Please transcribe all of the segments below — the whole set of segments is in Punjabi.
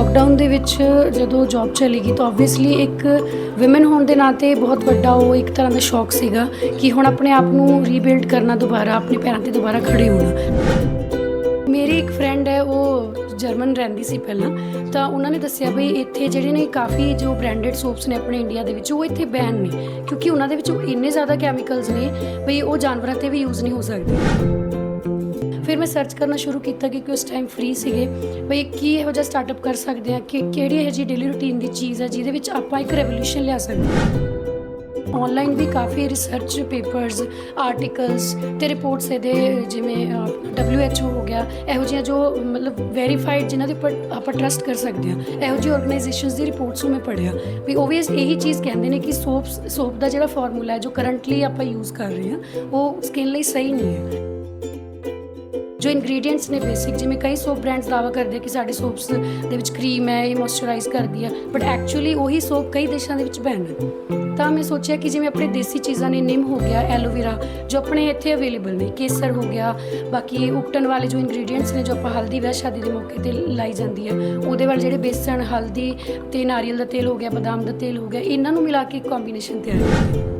ਲਾਕਡਾਊਨ ਦੇ ਵਿੱਚ ਜਦੋਂ ਜੌਬ ਚਲੀ ਗਈ ਤਾਂ ਆਬਵੀਅਸਲੀ ਇੱਕ ਔਮਨ ਹੋਣ ਦੇ ਨਾਤੇ ਬਹੁਤ ਵੱਡਾ ਉਹ ਇੱਕ ਤਰ੍ਹਾਂ ਦਾ ਸ਼ੌਕ ਸੀਗਾ ਕਿ ਹੁਣ ਆਪਣੇ ਆਪ ਨੂੰ ਰੀਬਿਲਡ ਕਰਨਾ ਦੁਬਾਰਾ, ਆਪਣੇ ਪੈਰਾਂ ਤੇ ਦੁਬਾਰਾ ਖੜੇ ਹੋਣਾ। ਮੇਰੀ ਇੱਕ ਫਰੈਂਡ ਹੈ, ਉਹ ਜਰਮਨ ਰਹਿੰਦੀ ਸੀ ਪਹਿਲਾਂ, ਤਾਂ ਉਹਨਾਂ ਨੇ ਦੱਸਿਆ ਵੀ ਇੱਥੇ ਜਿਹੜੇ ਨੇ ਕਾਫੀ ਜੋ ਬ੍ਰਾਂਡਡ ਸੋਪਸ ਨੇ ਆਪਣੇ ਇੰਡੀਆ ਦੇ ਵਿੱਚ, ਉਹ ਇੱਥੇ ਬੈਨ ਨੇ, ਕਿਉਂਕਿ ਉਹਨਾਂ ਦੇ ਵਿੱਚ ਇੰਨੇ ਜ਼ਿਆਦਾ ਕੈਮੀਕਲਸ ਨੇ ਵੀ ਉਹ ਜਾਨਵਰਾਂ ਤੇ ਵੀ ਯੂਜ਼ ਨਹੀਂ ਹੋ ਸਕਦੇ। ਫਿਰ ਮੈਂ ਸਰਚ ਕਰਨਾ ਸ਼ੁਰੂ ਕੀਤਾ ਕਿਉਂਕਿ ਉਸ ਟਾਈਮ ਫ੍ਰੀ ਸੀਗੇ। ਬਈ ਕੀ ਇਹੋ ਜਿਹਾ ਸਟਾਰਟਅਪ ਕਰ ਸਕਦੇ ਆ? ਕਿ ਕਿਹੜੀ ਇਹੋ ਜਿਹੀ ਡੇਲੀ ਰੂਟੀਨ ਦੀ ਚੀਜ਼ ਹੈ ਜਿਹਦੇ ਵਿੱਚ ਆਪਾਂ ਇੱਕ ਰੈਵੋਲੂਸ਼ਨ ਲਿਆ ਸਕਦੇ ਹਾਂ ਆਨਲਾਈਨ ਵੀ ਕਾਫੀ ਰਿਸਰਚ ਪੇਪਰਸ ਆਰਟੀਕਲਸ ਤੇ ਰਿਪੋਰਟਸ ਇਹਦੇ, ਜਿਵੇਂ WHO ਹੋ ਗਿਆ, ਇਹੋ ਜਿਹੀਆਂ ਜੋ ਮਤਲਬ ਵੈਰੀਫਾਈਡ ਜਿਨ੍ਹਾਂ ਦੇ ਉੱਪਰ ਆਪਾਂ ਟਰਸਟ ਕਰ ਸਕਦੇ ਹਾਂ ਇਹੋ ਜਿਹੀ ਆਰਗੇਨਾਈਜੇਸ਼ਨਸ ਦੀ ਰਿਪੋਰਟਸ ਨੂੰ ਮੈਂ ਪੜ੍ਹਿਆ। ਵੀ ਓਬਵੀਅਸ ਇਹੀ ਚੀਜ਼ ਕਹਿੰਦੇ ਨੇ ਕਿ ਸੋਪ ਸੋਪ ਦਾ ਜਿਹੜਾ ਫਾਰਮੂਲਾ ਹੈ ਜੋ ਕਰੰਟਲੀ ਆਪਾਂ ਯੂਜ਼ ਕਰ ਰਹੇ ਹਾਂ ਉਹ ਸਕਿਨ ਲਈ ਸਹੀ ਨਹੀਂ ਹੈ। ਜੋ ਇਨਗਰੀਡੀਐਂਟਸ ਨੇ ਬੇਸਿਕ ਜਿਵੇਂ ਕਈ ਸੋਪ ਬ੍ਰਾਂਡਸ ਦਾਵਾ ਕਰਦੇ ਕਿ ਸਾਡੇ ਸੋਪਸ ਦੇ ਵਿੱਚ ਕਰੀਮ ਹੈ, ਇਹ ਮੋਇਸਚਰਾਈਜ਼ ਕਰਦੀ ਆ ਬਟ ਐਕਚੁਅਲੀ ਉਹੀ ਸੋਪ ਕਈ ਦੇਸ਼ਾਂ ਦੇ ਵਿੱਚ ਬੈਨ ਹੈ ਤਾਂ ਮੈਂ ਸੋਚਿਆ ਕਿ ਜਿਵੇਂ ਆਪਣੇ ਦੇਸੀ ਚੀਜ਼ਾਂ ਨੇ ਨਿੰਮ ਹੋ ਗਿਆ ਐਲੋਵੇਰਾ ਜੋ ਆਪਣੇ ਇੱਥੇ ਅਵੇਲੇਬਲ ਨੇ, ਕੇਸਰ ਹੋ ਗਿਆ, ਬਾਕੀ ਉਕਟਣ ਵਾਲੇ ਜੋ ਇਨਗਰੀਡੀਐਂਟਸ ਨੇ ਜੋ ਆਪਾਂ ਹਲਦੀ ਵਿਆਹ ਸ਼ਾਦੀ ਦੇ ਮੌਕੇ ਤੇ ਲਾਈ ਜਾਂਦੀ ਹੈ ਉਹਦੇ ਵੱਲ ਜਿਹੜੇ ਬੇਸਣ, ਹਲਦੀ ਤੇ ਨਾਰੀਅਲ ਦਾ ਤੇਲ ਹੋ ਗਿਆ, ਬਦਾਮ ਦਾ ਤੇਲ ਹੋ ਗਿਆ, ਇਹਨਾਂ ਨੂੰ ਮਿਲਾ ਕੇ ਇੱਕ ਕੰਬੀਨੇਸ਼ਨ ਤਿਆਰ ਕਰਦੇ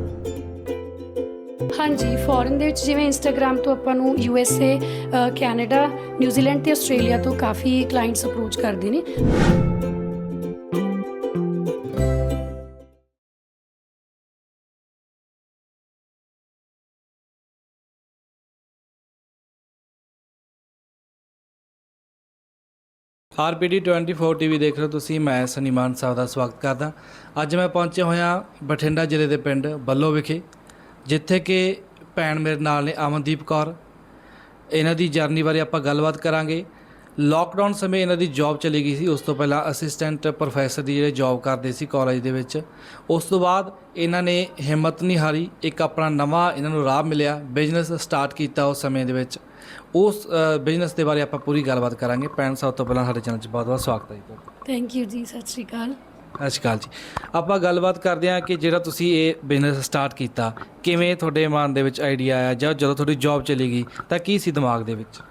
ਹਾਂਜੀ ਫੋਰਨ ਦੇ ਵਿੱਚ ਜਿਵੇਂ ਇੰਸਟਾਗ੍ਰam ਤੋਂ ਆਪਾਂ ਨੂੰ U S A Canada New Zealand ਤੇ ਆਸਟ੍ਰੇਲੀਆ ਤੋਂ ਕਾਫੀ ਕਲਾਇੰਟਸ ਅਪਰੋਚ ਕਰਦੇ ਨੇ। ਆਰਪੀਡੀ 24 ਟੀਵੀ ਦੇਖ ਰਹੇ ਹੋ ਤੁਸੀਂ, ਮੈਂ ਸਨੀਮਾਨ ਸਾਹਿਬ ਦਾ ਸਵਾਗਤ ਕਰਦਾ। ਅੱਜ ਮੈਂ ਪਹੁੰਚਿਆ ਹੋਇਆ ਬਠਿੰਡਾ ਜ਼ਿਲ੍ਹੇ ਦੇ ਪਿੰਡ ਬੱਲੋ ਵਿਖੇ। ਜਿੱਥੇ ਕਿ ਭੈਣ ਮੇਰੇ ਨਾਲ ਨੇ, ਅਮਨਦੀਪ ਕੌਰ। ਇਹਨਾਂ ਦੀ ਜਰਨੀ ਬਾਰੇ ਆਪਾਂ ਗੱਲਬਾਤ ਕਰਾਂਗੇ। ਲੋਕਡਾਊਨ ਸਮੇਂ ਇਹਨਾਂ ਦੀ ਜੌਬ ਚਲੀ ਗਈ ਸੀ। ਉਸ ਤੋਂ ਪਹਿਲਾਂ ਅਸਿਸਟੈਂਟ ਪ੍ਰੋਫੈਸਰ ਦੀ ਜਿਹੜੇ ਜੌਬ ਕਰਦੇ ਸੀ ਕਾਲਜ ਦੇ ਵਿੱਚ। ਉਸ ਤੋਂ ਬਾਅਦ ਇਹਨਾਂ ਨੇ ਹਿੰਮਤ ਨਹੀਂ ਹਾਰੀ। ਇੱਕ ਆਪਣਾ ਨਵਾਂ ਇਹਨਾਂ ਨੂੰ ਰਾਹ ਮਿਲਿਆ ਬਿਜ਼ਨਸ ਸਟਾਰਟ ਕੀਤਾ ਉਸ ਸਮੇਂ ਦੇ ਵਿੱਚ। ਉਸ ਬਿਜ਼ਨਸ ਦੇ ਬਾਰੇ ਆਪਾਂ ਪੂਰੀ ਗੱਲਬਾਤ ਕਰਾਂਗੇ। ਭੈਣ ਸਭ ਤੋਂ ਪਹਿਲਾਂ ਸਾਡੇ ਚੈਨਲ 'ਚ ਬਹੁਤ ਬਹੁਤ ਸਵਾਗਤ ਹੈ ਜੀ ਤੁਹਾਡਾ। ਥੈਂਕ ਯੂ ਜੀ, ਸਤਿ ਸ਼੍ਰੀ ਅਕਾਲ। ਸਤਿ ਸ਼੍ਰੀ ਅਕਾਲ ਜੀ। ਆਪਾਂ ਗੱਲਬਾਤ ਕਰਦੇ ਹਾਂ ਕਿ ਜਿਹੜਾ ਤੁਸੀਂ ਇਹ ਬਿਜ਼ਨਸ ਸਟਾਰਟ ਕੀਤਾ, ਕਿਵੇਂ ਤੁਹਾਡੇ ਮਨ ਦੇ ਵਿੱਚ ਆਈਡੀਆ ਆਇਆ ਜਾਂ ਜਦੋਂ ਤੁਹਾਡੀ ਜੌਬ ਚਲੀ ਗਈ, ਤਾਂ ਕੀ ਸੀ ਦਿਮਾਗ ਦੇ ਵਿੱਚ?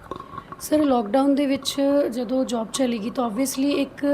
ਸਰ ਲਾਕਡਾਊਨ ਦੇ ਵਿੱਚ ਜਦੋਂ ਜੌਬ ਚਲੀ ਗਈ ਤਾਂ ਆਬਵੀਅਸਲੀ ਇੱਕ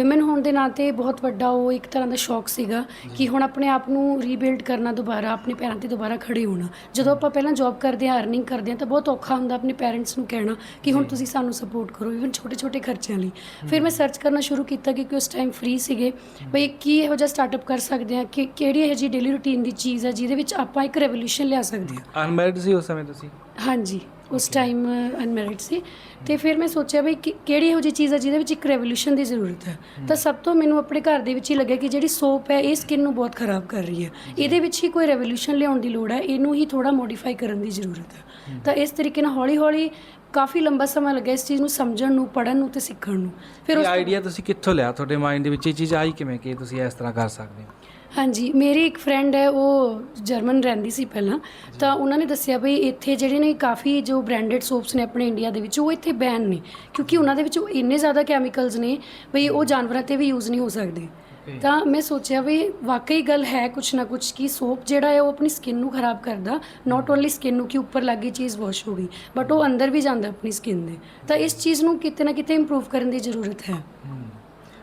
ਔਮਨ ਹੋਣ ਦੇ ਨਾਤੇ ਬਹੁਤ ਵੱਡਾ ਉਹ ਇੱਕ ਤਰ੍ਹਾਂ ਦਾ ਸ਼ੌਕ ਸੀਗਾ ਕਿ ਹੁਣ ਆਪਣੇ ਆਪ ਨੂੰ ਰੀਬਿਲਡ ਕਰਨਾ ਦੁਬਾਰਾ ਆਪਣੇ ਪੈਰਾਂ ਤੇ ਦੁਬਾਰਾ ਖੜੇ ਹੋਣਾ। ਜਦੋਂ ਆਪਾਂ ਪਹਿਲਾਂ ਜੌਬ ਕਰਦੇ ਹਾਂ ਅਰਨਿੰਗ ਕਰਦੇ ਹਾਂ ਤਾਂ ਬਹੁਤ ਔਖਾ ਹੁੰਦਾ ਆਪਣੇ ਪੈਰੈਂਟਸ ਨੂੰ ਕਹਿਣਾ ਕਿ ਹੁਣ ਤੁਸੀਂ ਸਾਨੂੰ ਸਪੋਰਟ ਕਰੋ ਇਵਨ ਛੋਟੇ ਛੋਟੇ ਖਰਚਿਆਂ ਲਈ। ਫਿਰ ਮੈਂ ਸਰਚ ਕਰਨਾ ਸ਼ੁਰੂ ਕੀਤਾ ਕਿਉਂਕਿ ਉਸ ਟਾਈਮ ਫ੍ਰੀ ਸੀਗੇ। ਬਈ ਕੀ ਇਹੋ ਜਿਹਾ ਸਟਾਰਟਅਪ ਕਰ ਸਕਦੇ ਹਾਂ? ਕਿ ਕਿਹੜੀ ਇਹੋ ਜਿਹੀ ਡੇਲੀ ਰੂਟੀਨ ਦੀ ਚੀਜ਼ ਹੈ ਜਿਹਦੇ ਵਿੱਚ ਆਪਾਂ ਇੱਕ ਰੈਵੋਲੂਸ਼ਨ ਲਿਆ ਸਕਦੇ ਹਾਂ? ਅਨਮੈਰਿਡ ਸੀ ਉਸ ਸਮੇਂ ਤੁਸੀਂ? ਹਾਂਜੀ। ਉਸ ਟਾਈਮ ਅਨਮੈਰਿਡ ਸੀ। ਤੇ ਫਿਰ ਮੈਂ ਸੋਚਿਆ ਵੀ ਕਿ- ਕਿਹੜੀ ਇਹੋ ਜਿਹੀ ਚੀਜ਼ ਹੈ ਜਿਹਦੇ ਵਿੱਚ ਇੱਕ ਰੈਵੋਲੂਸ਼ਨ ਦੀ ਜ਼ਰੂਰਤ ਹੈ। ਤਾਂ ਸਭ ਤੋਂ ਮੈਨੂੰ ਆਪਣੇ ਘਰ ਦੇ ਵਿੱਚ ਹੀ ਲੱਗਿਆ ਕਿ ਜਿਹੜੀ ਸੋਪ ਹੈ ਇਹ ਸਕਿਨ ਨੂੰ ਬਹੁਤ ਖਰਾਬ ਕਰ ਰਹੀ ਹੈ। ਇਹਦੇ ਵਿੱਚ ਹੀ ਕੋਈ ਰੈਵੋਲੂਸ਼ਨ ਲਿਆਉਣ ਦੀ ਲੋੜ ਹੈ ਇਹਨੂੰ ਹੀ ਥੋੜਾ ਮੋਡੀਫਾਈ ਕਰਨ ਦੀ ਜ਼ਰੂਰਤ ਹੈ। ਤਾਂ ਇਸ ਤਰੀਕੇ ਨਾਲ ਹੌਲੀ-ਹੌਲੀ ਕਾਫੀ ਲੰਬਾ ਸਮਾਂ ਲੱਗਿਆ ਇਸ ਚੀਜ਼ ਨੂੰ ਸਮਝਣ ਨੂੰ ਪੜਨ ਨੂੰ ਤੇ ਸਿੱਖਣ ਨੂੰ। ਫਿਰ ਇਹ ਤੋਂ- ਆਈਡੀਆ ਤੁਸੀਂ ਕਿੱਥੋਂ ਲਿਆ? ਤੁਹਾਡੇ ਮਾਈਂਡ ਦੇ ਵਿੱਚ ਇਹ ਚੀਜ਼ ਆਈ ਕਿਵੇਂ ਕਿ ਤੁਸੀਂ ਇਸ ਤਰ੍ਹਾਂ ਕਰ ਸਕਦੇ ਹੋ? ਹਾਂਜੀ ਮੇਰੀ ਇੱਕ ਫਰੈਂਡ ਹੈ ਉਹ ਜਰਮਨ ਰਹਿੰਦੀ ਸੀ ਪਹਿਲਾਂ। ਤਾਂ ਉਹਨਾਂ ਨੇ ਦੱਸਿਆ ਵੀ ਇੱਥੇ ਜਿਹੜੇ ਨੇ ਕਾਫੀ ਜੋ ਬ੍ਰਾਂਡਡ ਸੋਪਸ ਨੇ ਆਪਣੇ ਇੰਡੀਆ ਦੇ ਵਿੱਚ ਉਹ ਇੱਥੇ ਬੈਨ ਨੇ। ਕਿਉਂਕਿ ਉਹਨਾਂ ਦੇ ਵਿੱਚ ਇੰਨੇ ਜ਼ਿਆਦਾ ਕੈਮੀਕਲਸ ਨੇ ਵੀ ਉਹ ਜਾਨਵਰਾਂ ਤੇ ਵੀ ਯੂਜ਼ ਨਹੀਂ ਹੋ ਸਕਦੇ। ਤਾਂ ਮੈਂ ਸੋਚਿਆ ਵੀ ਵਾਕਈ ਗੱਲ ਹੈ ਕੁਛ ਨਾ ਕੁਛ ਕਿ ਸੋਪ ਜਿਹੜਾ ਹੈ ਉਹ ਆਪਣੀ ਸਕਿਨ ਨੂੰ ਖਰਾਬ ਕਰਦਾ। ਨਾਟ ਓਨਲੀ ਸਕਿਨ ਨੂੰ ਕਿ ਉੱਪਰ ਲੱਗੀ ਚੀਜ਼ ਵਾਸ਼ ਹੋ ਗਈ ਬਟ ਉਹ ਅੰਦਰ ਵੀ ਜਾਂਦਾ ਆਪਣੀ ਸਕਿਨ ਦੇ। ਤਾਂ ਇਸ ਚੀਜ਼ ਨੂੰ ਕਿਤੇ ਨਾ ਕਿਤੇ ਇੰਪਰੂਵ ਕਰਨ ਦੀ ਜ਼ਰੂਰਤ ਹੈ।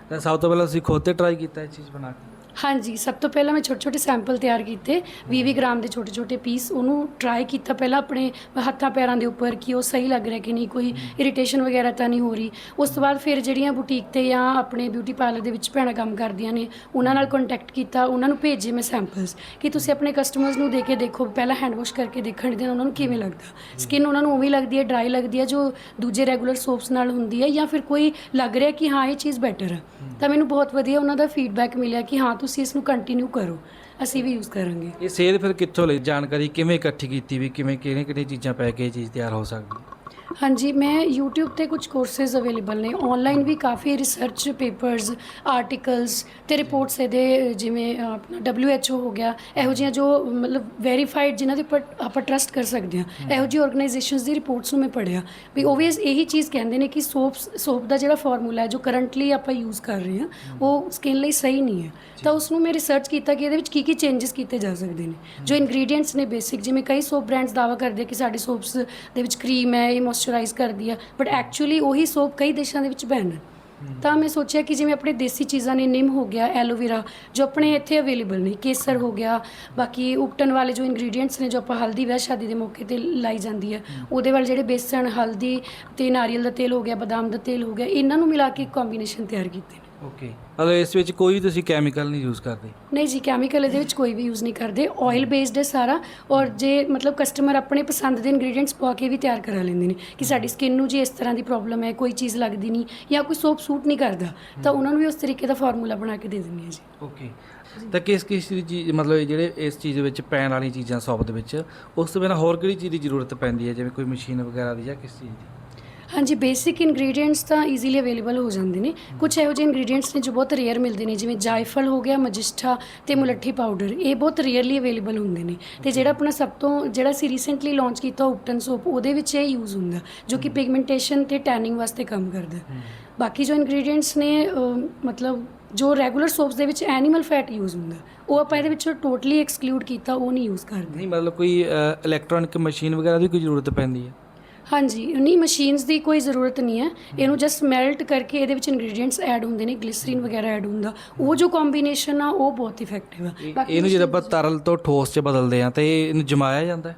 ਤਾਂ ਸਭ ਤੋਂ ਪਹਿਲਾਂ ਤੁਸੀਂ ਖੁਦ ਤੇ ਟਰਾਈ ਕੀਤਾ ਇਹ ਚੀਜ਼ ਬਣਾ ਕੇ? ਹਾਂਜੀ ਸਭ ਤੋਂ ਪਹਿਲਾਂ ਮੈਂ ਛੋਟੇ ਛੋਟੇ ਸੈਂਪਲ ਤਿਆਰ ਕੀਤੇ 20-20 ਗ੍ਰਾਮ ਦੇ ਛੋਟੇ ਛੋਟੇ ਪੀਸ। ਉਹਨੂੰ ਟਰਾਈ ਕੀਤਾ ਪਹਿਲਾਂ ਆਪਣੇ ਹੱਥਾਂ ਪੈਰਾਂ ਦੇ ਉੱਪਰ ਕਿ ਉਹ ਸਹੀ ਲੱਗ ਰਿਹਾ ਕਿ ਨਹੀਂ ਕੋਈ ਇਰੀਟੇਸ਼ਨ ਵਗੈਰਾ ਤਾਂ ਨਹੀਂ ਹੋ ਰਹੀ। ਉਸ ਤੋਂ ਬਾਅਦ ਫਿਰ ਜਿਹੜੀਆਂ ਬੁਟੀਕ ਤੇ ਜਾਂ ਆਪਣੇ ਬਿਊਟੀ ਪਾਰਲਰ ਦੇ ਵਿੱਚ ਭੈਣਾਂ ਕੰਮ ਕਰਦੀਆਂ ਨੇ ਉਹਨਾਂ ਨਾਲ ਕੰਟੈਕਟ ਕੀਤਾ ਉਹਨਾਂ ਨੂੰ ਭੇਜੇ ਮੈਂ ਸੈਂਪਲਸ ਕਿ ਤੁਸੀਂ ਆਪਣੇ ਕਸਟਮਰਸ ਨੂੰ ਦੇ ਕੇ ਦੇਖੋ ਪਹਿਲਾਂ ਹੈਂਡ ਵਾਸ਼ ਕਰਕੇ ਦੇਖਣ ਦੇ ਉਹਨਾਂ ਨੂੰ ਕਿਵੇਂ ਲੱਗਦਾ। ਸਕਿਨ ਉਹਨਾਂ ਨੂੰ ਉਵੇਂ ਲੱਗਦੀ ਹੈ ਡਰਾਈ ਲੱਗਦੀ ਹੈ ਜੋ ਦੂਜੇ ਰੈਗੂਲਰ ਸੋਪਸ ਨਾਲ ਹੁੰਦੀ ਹੈ ਜਾਂ ਫਿਰ ਕੋਈ ਲੱਗ ਰਿਹਾ ਕਿ ਹਾਂ ਇਹ ਚੀਜ਼ ਬੈਟਰ ਹੈ। ਤਾਂ ਮੈਨੂੰ ਬਹੁਤ ਵਧੀਆ ਉਹਨਾਂ ਦਾ ਫੀਡਬੈਕ ਮਿਲਿਆ ਕਿ ਹਾਂ ਤੁਸੀਂ ਇਸ ਨੂੰ ਕੰਟੀਨਿਊ ਕਰੋ। ਅਸੀਂ ਵੀ ਯੂਜ਼ ਕਰਾਂਗੇ। ਇਹ ਸੇਧ ਫਿਰ ਕਿੱਥੋਂ ਲਈ? ਜਾਣਕਾਰੀ ਕਿਵੇਂ ਇਕੱਠੀ ਕੀਤੀ ਵੀ ਕਿਵੇਂ ਕਿਹੜੀਆਂ ਕਿਹੜੀਆਂ ਚੀਜ਼ਾਂ ਪੈ ਕੇ ਇਹ ਚੀਜ਼ ਤਿਆਰ ਹੋ ਸਕਦੀ? ਹਾਂਜੀ ਮੈਂ YouTube ਤੇ ਕੁਝ ਕੋਰਸਸ ਅਵੇਲੇਬਲ ਨੇ। ਆਨਲਾਈਨ ਵੀ ਕਾਫੀ ਰਿਸਰਚ ਪੇਪਰਸ ਆਰਟੀਕਲਸ ਤੇ ਰਿਪੋਰਟਸ ਇਹਦੇ ਜਿਵੇਂ ਆਪਣਾ WHO ਹੋ ਗਿਆ ਇਹੋ ਜਿਹੀਆਂ ਜੋ ਮਤਲਬ ਵੈਰੀਫਾਈਡ ਜਿਨ੍ਹਾਂ ਦੇ ਉੱਪਰ ਆਪਾਂ ਟਰਸਟ ਕਰ ਸਕਦੇ ਹਾਂ। ਇਹੋ ਜਿਹੀ ਆਰਗੇਨਾਈਜੇਸ਼ਨਸ ਦੀ ਰਿਪੋਰਟਸ ਨੂੰ ਮੈਂ ਪੜ੍ਹਿਆ। ਵੀ ਓਬਵੀਅਸ ਇਹੀ ਚੀਜ਼ ਕਹਿੰਦੇ ਨੇ ਕਿ ਸੋਪਸ ਸੋਪ ਦਾ ਜਿਹੜਾ ਫਾਰਮੂਲਾ ਹੈ ਜੋ ਕਰੰਟਲੀ ਆਪਾਂ ਯੂਜ਼ ਕਰ ਰਹੇ ਹਾਂ ਉਹ ਸਕਿਨ ਲਈ ਸਹੀ ਨਹੀਂ ਹੈ। ਤਾਂ ਉਸ ਨੂੰ ਮੈਂ ਰਿਸਰਚ ਕੀਤਾ ਕਿ ਇਹਦੇ ਵਿੱਚ ਕੀ ਕੀ ਚੇਂਜਸ ਕੀਤੇ ਜਾ ਸਕਦੇ ਨੇ। ਜੋ ਇਨਗਰੀਡੀਐਂਟਸ ਨੇ ਬੇਸਿਕ ਜਿਵੇਂ ਕਈ ਸੋਪ ਬ੍ਰਾਂਡਸ ਦਾਵਾ ਕਰਦੇ ਕਿ ਸਾਡੇ ਸੋਪਸ ਦੇ ਵਿੱਚ ਕਰੀਮ ਹੈ ਇਹ ਮੋਇਸਚਰਾਈਜ਼ ਕਰਦੀ ਆ ਬਟ ਐਕਚੁਅਲੀ ਉਹੀ ਸੋਪ ਕਈ ਦੇਸ਼ਾਂ ਦੇ ਵਿੱਚ ਬੈਨ ਹੈ ਤਾਂ ਮੈਂ ਸੋਚਿਆ ਕਿ ਜਿਵੇਂ ਆਪਣੇ ਦੇਸੀ ਚੀਜ਼ਾਂ ਨੇ, ਨਿੰਮ ਹੋ ਗਿਆ ਐਲੋਵੇਰਾ ਜੋ ਆਪਣੇ ਇੱਥੇ ਅਵੇਲੇਬਲ ਨੇ, ਕੇਸਰ ਹੋ ਗਿਆ, ਬਾਕੀ ਉਪਟਨ ਵਾਲੇ ਜੋ ਇੰਗਰੀਡੀਅੰਟਸ ਨੇ, ਜੋ ਆਪਾਂ ਹਲਦੀ ਵਿਆਹ ਸ਼ਾਦੀ ਦੇ ਮੌਕੇ ਤੇ ਲਾਈ ਜਾਂਦੀ ਹੈ ਉਹਦੇ ਵਾਲੇ ਜਿਹੜੇ ਬੇਸਣ, ਹਲਦੀ ਤੇ ਨਾਰੀਅਲ ਦਾ ਤੇਲ ਹੋ ਗਿਆ, ਬਦਾਮ ਦਾ ਤੇਲ ਹੋ ਗਿਆ, ਇਹਨਾਂ ਨੂੰ ਮਿਲਾ ਕੇ ਇੱਕ ਕੰਬੀਨੇਸ਼ਨ ਤਿਆਰ ਕੀਤੇ। ਓਕੇ ਮਤਲਬ ਇਸ ਵਿੱਚ ਕੋਈ ਤੁਸੀਂ ਕੈਮੀਕਲ ਨਹੀਂ ਯੂਜ਼ ਕਰਦੇ? ਨਹੀਂ ਜੀ ਕੈਮੀਕਲ ਇਹਦੇ ਵਿੱਚ ਕੋਈ ਵੀ ਯੂਜ਼ ਨਹੀਂ ਕਰਦੇ। ਆਇਲ ਬੇਸਡ ਹੈ ਸਾਰਾ। ਔਰ ਜੇ ਮਤਲਬ ਕਸਟਮਰ ਆਪਣੇ ਪਸੰਦ ਦੇ ਇੰਗਰੀਡੀਅੰਟਸ ਪਾ ਕੇ ਵੀ ਤਿਆਰ ਕਰਾ ਲੈਂਦੇ ਨੇ ਕਿ ਸਾਡੀ ਸਕਿਨ ਨੂੰ ਜੀ ਇਸ ਤਰ੍ਹਾਂ ਦੀ ਪ੍ਰੋਬਲਮ ਹੈ ਕੋਈ ਚੀਜ਼ ਲੱਗਦੀ ਨਹੀਂ ਜਾਂ ਕੋਈ ਸੋਪ ਸੂਟ ਨਹੀਂ ਕਰਦਾ ਤਾਂ ਉਹਨਾਂ ਨੂੰ ਵੀ ਉਸ ਤਰੀਕੇ ਦਾ ਫਾਰਮੂਲਾ ਬਣਾ ਕੇ ਦੇ ਦਿੰਦੇ ਹਾਂ ਜੀ। ਓਕੇ ਤਾਂ ਕਿਸ ਕਿਸ ਦੀ ਚੀਜ਼ ਮਤਲਬ ਜਿਹੜੇ ਇਸ ਚੀਜ਼ ਵਿੱਚ ਪੈਣ ਵਾਲੀਆਂ ਚੀਜ਼ਾਂ ਸੌਪ ਦੇ ਵਿੱਚ ਉਸ ਤੋਂ ਬਿਨਾਂ ਹੋਰ ਕਿਹੜੀ ਚੀਜ਼ ਦੀ ਜ਼ਰੂਰਤ ਪੈਂਦੀ ਹੈ? ਜਿਵੇਂ ਕੋਈ ਮਸ਼ੀਨ ਵਗੈਰਾ ਦੀ ਜਾਂ ਕਿਸ ਚੀਜ਼ ਦੀ? ਹਾਂਜੀ ਬੇਸਿਕ ਇੰਗਰੀਡੀਅੰਟਸ ਤਾਂ ਈਜ਼ੀਲੀ ਅਵੇਲੇਬਲ ਹੋ ਜਾਂਦੇ ਨੇ। ਕੁਝ ਇਹੋ ਜਿਹੇ ਇੰਗਰੀਡੀਅੰਟਸ ਨੇ ਜੋ ਬਹੁਤ ਰੇਅਰ ਮਿਲਦੇ ਨੇ ਜਿਵੇਂ ਜਾਇਫਲ ਹੋ ਗਿਆ ਮਜਿਸਟਾ ਤੇ ਮੁਲੱਠੀ ਪਾਊਡਰ ਇਹ ਬਹੁਤ ਰੇਅਰਲੀ ਅਵੇਲੇਬਲ ਹੁੰਦੇ ਨੇ। ਤੇ ਜਿਹੜਾ ਆਪਣਾ ਸਭ ਤੋਂ ਜਿਹੜਾ ਸੀ ਰੀਸੈਂਟਲੀ ਲਾਂਚ ਕੀਤਾ ਉਪਟਨ ਸੋਪ ਉਹਦੇ ਵਿੱਚ ਇਹ ਯੂਜ਼ ਹੁੰਦਾ ਜੋ ਕਿ ਪਿਗਮੈਂਟੇਸ਼ਨ ਤੇ ਟੈਨਿੰਗ ਵਾਸਤੇ ਕੰਮ ਕਰਦਾ। ਬਾਕੀ ਜੋ ਇੰਗਰੀਡੀਅੰਟਸ ਨੇ ਮਤਲਬ ਜੋ ਰੈਗੂਲਰ ਸੋਪਸ ਦੇ ਵਿੱਚ ਐਨੀਮਲ ਫੈਟ ਯੂਜ਼ ਹੁੰਦਾ ਉਹ ਆਪਾਂ ਇਹਦੇ ਵਿੱਚੋਂ ਟੋਟਲੀ ਐਕਸਕਲੂਡ ਕੀਤਾ ਉਹ ਨਹੀਂ ਯੂਜ਼ ਕਰਦੇ। ਨਹੀਂ ਮਤਲਬ ਕੋਈ ਇਲੈਕਟ੍ਰੋਨਿਕ ਮਸ਼ੀਨ ਵਗੈਰਾ ਦੀ ਕੋਈ ਜ਼ਰੂਰਤ ਪੈਂਦੀ ਹੈ? ਹਾਂਜੀ ਨਹੀਂ ਮਸ਼ੀਨਸ ਦੀ ਕੋਈ ਜ਼ਰੂਰਤ ਨਹੀਂ ਹੈ। ਇਹਨੂੰ ਜਸਟ ਮੈਲਟ ਕਰਕੇ ਇਹਦੇ ਵਿੱਚ ਇੰਗਰੀਡੀਅੰਟਸ ਐਡ ਹੁੰਦੇ ਨੇ ਗਲਿਸਰੀਨ ਵਗੈਰਾ ਐਡ ਹੁੰਦਾ। ਉਹ ਜੋ ਕੰਬੀਨੇਸ਼ਨ ਆ ਉਹ ਬਹੁਤ ਇਫੈਕਟਿਵ ਆ। ਇਹ- ਇਹਨੂੰ ਜਦੋਂ ਆਪਾਂ ਤਰਲ ਤੋਂ ਠੋਸ 'ਚ ਬਦਲਦੇ ਆ ਤੇ ਇਹਨੂੰ ਜਮਾਇਆ ਜਾਂਦਾ ਹੈ?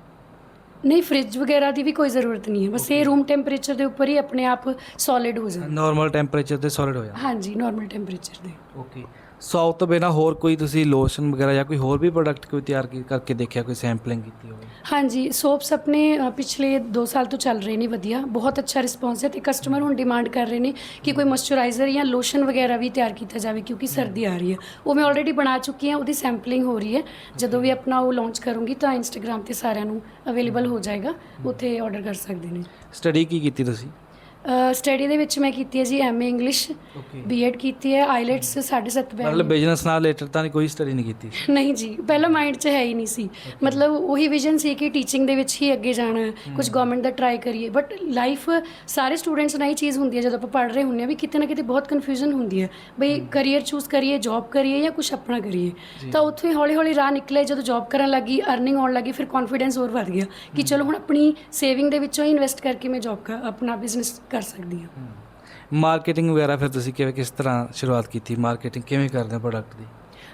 ਨਹੀਂ ਫ੍ਰਿਜ ਵਗੈਰਾ ਦੀ ਵੀ ਕੋਈ ਜ਼ਰੂਰਤ ਨਹੀਂ ਹੈ। ਬਸ ਇਹ ਰੂਮ ਟੈਂਪਰੇਚਰ ਦੇ ਉੱਪਰ ਹੀ ਆਪਣੇ ਆਪ ਸੋਲਿਡ ਹੋ ਜਾਂਦਾ। ਨਾਰਮਲ ਟੈਂਪਰੇਚਰ ਤੇ ਸੋਲਿਡ ਹੋ ਜਾਂਦਾ। ਹਾਂਜੀ ਨਾਰਮਲ ਟੈਂਪਰੇਚਰ ਦੇ। ਓਕੇ ਸੌਪ ਤੋਂ ਬਿਨਾਂ ਹੋਰ ਕੋਈ ਤੁਸੀਂ ਲੋਸ਼ਨ ਵਗੈਰਾ ਜਾਂ ਕੋਈ ਹੋਰ ਵੀ ਪ੍ਰੋਡਕਟ ਕੋਈ ਤਿਆਰ ਕੀ- ਕਰਕੇ ਦੇਖਿਆ ਕੋਈ ਸੈਂਪਲਿੰਗ ਕੀਤੀ ਹੋਵੇ? ਹਾਂਜੀ ਸੋਪਸ ਆਪਣੇ ਅ, ਪਿਛਲੇ 2 ਸਾਲ ਤੋਂ ਚੱਲ ਰਹੇ ਨੇ ਵਧੀਆ। ਬਹੁਤ ਅੱਛਾ ਰਿਸਪੌਂਸ ਹੈ ਤੇ ਕਸਟਮਰ ਹੁਣ ਡਿਮਾਂਡ ਕਰ ਰਹੇ ਨੇ ਕਿ ਕੋਈ ਮੋਇਸਚਰਾਈਜ਼ਰ ਜਾਂ ਲੋਸ਼ਨ ਵਗੈਰਾ ਵੀ ਤਿਆਰ ਕੀਤਾ ਜਾਵੇ ਕਿਉਂਕਿ ਸਰਦੀ ਆ ਰਹੀ ਹੈ। ਉਹ ਮੈਂ ਆਲਰੇਡੀ ਬਣਾ ਚੁੱਕੀ ਹਾਂ ਉਹਦੀ ਸੈਂਪਲਿੰਗ ਹੋ ਰਹੀ ਹੈ। ਜਦੋਂ ਵੀ ਆਪਣਾ ਉਹ ਲਾਂਚ ਕਰੂੰਗੀ ਤਾਂ ਇੰਸਟਾਗ੍ਰam ਤੇ ਸਾਰਿਆਂ ਨੂੰ ਅਵੇਲੇਬਲ ਹੋ ਜਾਏਗਾ। ਉੱਥੇ ਆਰਡਰ ਕਰ ਸਕਦੇ ਨੇ। ਸਟੱਡੀ ਕੀ ਕੀਤੀ ਤੁਸੀਂ? ਸਟੱਡੀ ਦੇ ਵਿੱਚ ਮੈਂ ਕੀਤੀ ਹੈ ਜੀ ਐਮਏ ਇੰਗਲਿਸ਼ ਓਕੇ ਬੀਐਡ ਕੀਤੀ ਹੈ ਆਈਲੈਟਸ 7.5 ਬੈਂਡ। ਮਤਲਬ ਬਿਜ਼ਨਸ ਨਾਲ ਰਿਲੇਟਡ ਤਾਂ ਕੋਈ ਸਟੱਡੀ ਨਹੀਂ ਕੀਤੀ? ਨਹੀਂ ਜੀ ਪਹਿਲਾਂ ਮਾਈਂਡ 'ਚ ਹੈ ਹੀ ਨਹੀਂ ਸੀ। ਮਤਲਬ ਉਹੀ ਵਿਜ਼ਨ ਸੀ ਕਿ ਟੀਚਿੰਗ ਦੇ ਵਿੱਚ ਹੀ ਅੱਗੇ ਜਾਣਾ ਹੈ। ਕੁਝ ਗਵਰਨਮੈਂਟ ਦਾ ਟਰਾਈ ਕਰੀਏ। ਬਟ ਲਾਈਫ ਸਾਰੇ ਸਟੂਡੈਂਟਸ ਨਾਲ ਇਹ ਚੀਜ਼ ਹੁੰਦੀ ਹੈ ਜਦੋਂ ਆਪਾਂ ਪੜ੍ਹ ਰਹੇ ਹੁੰਦੇ ਆ ਵੀ ਕਿਤੇ ਨਾ ਕਿਤੇ ਬਹੁਤ ਕਨਫਿਊਜ਼ਨ ਹੁੰਦੀ ਹੈ। ਬਈ ਕਰੀਅਰ ਚੂਜ਼ ਕਰੀਏ ਜੌਬ ਕਰੀਏ ਜਾਂ ਕੁਝ ਆਪਣਾ ਕਰੀਏ। ਤਾਂ ਉੱਥੋਂ ਹੀ ਹੌਲੀ ਹੌਲੀ ਰਾਹ ਨਿਕਲੇ ਜਦੋਂ ਜੌਬ ਕਰਨ ਲੱਗੀ ਅਰਨਿੰਗ ਆਉਣ ਲੱਗੀ ਫਿਰ ਕੌਨਫੀਡੈਂਸ ਹੋਰ ਵੱਧ ਗਿਆ ਕਿ ਚਲੋ ਹੁਣ ਆਪਣੀ ਸੇਵਿੰਗ ਦੇ ਵਿੱਚੋਂ ਹੀ ਇਨਵੈਸਟ ਕਰਕੇ ਮੈਂ ਜੌਬ ਆਪਣਾ ਬਿਜ਼ਨਸ ਕਰ ਸਕਦੀ ਹਾਂ। ਮਾਰਕੀਟਿੰਗ ਵਗੈਰਾ ਫਿਰ ਤੁਸੀਂ ਕਿਵੇਂ ਕਿਸ ਤਰ੍ਹਾਂ ਸ਼ੁਰੂਆਤ ਕੀਤੀ? ਮਾਰਕੀਟਿੰਗ ਕਿਵੇਂ ਕਰਦੇ ਹੋ ਪ੍ਰੋਡਕਟ ਦੀ?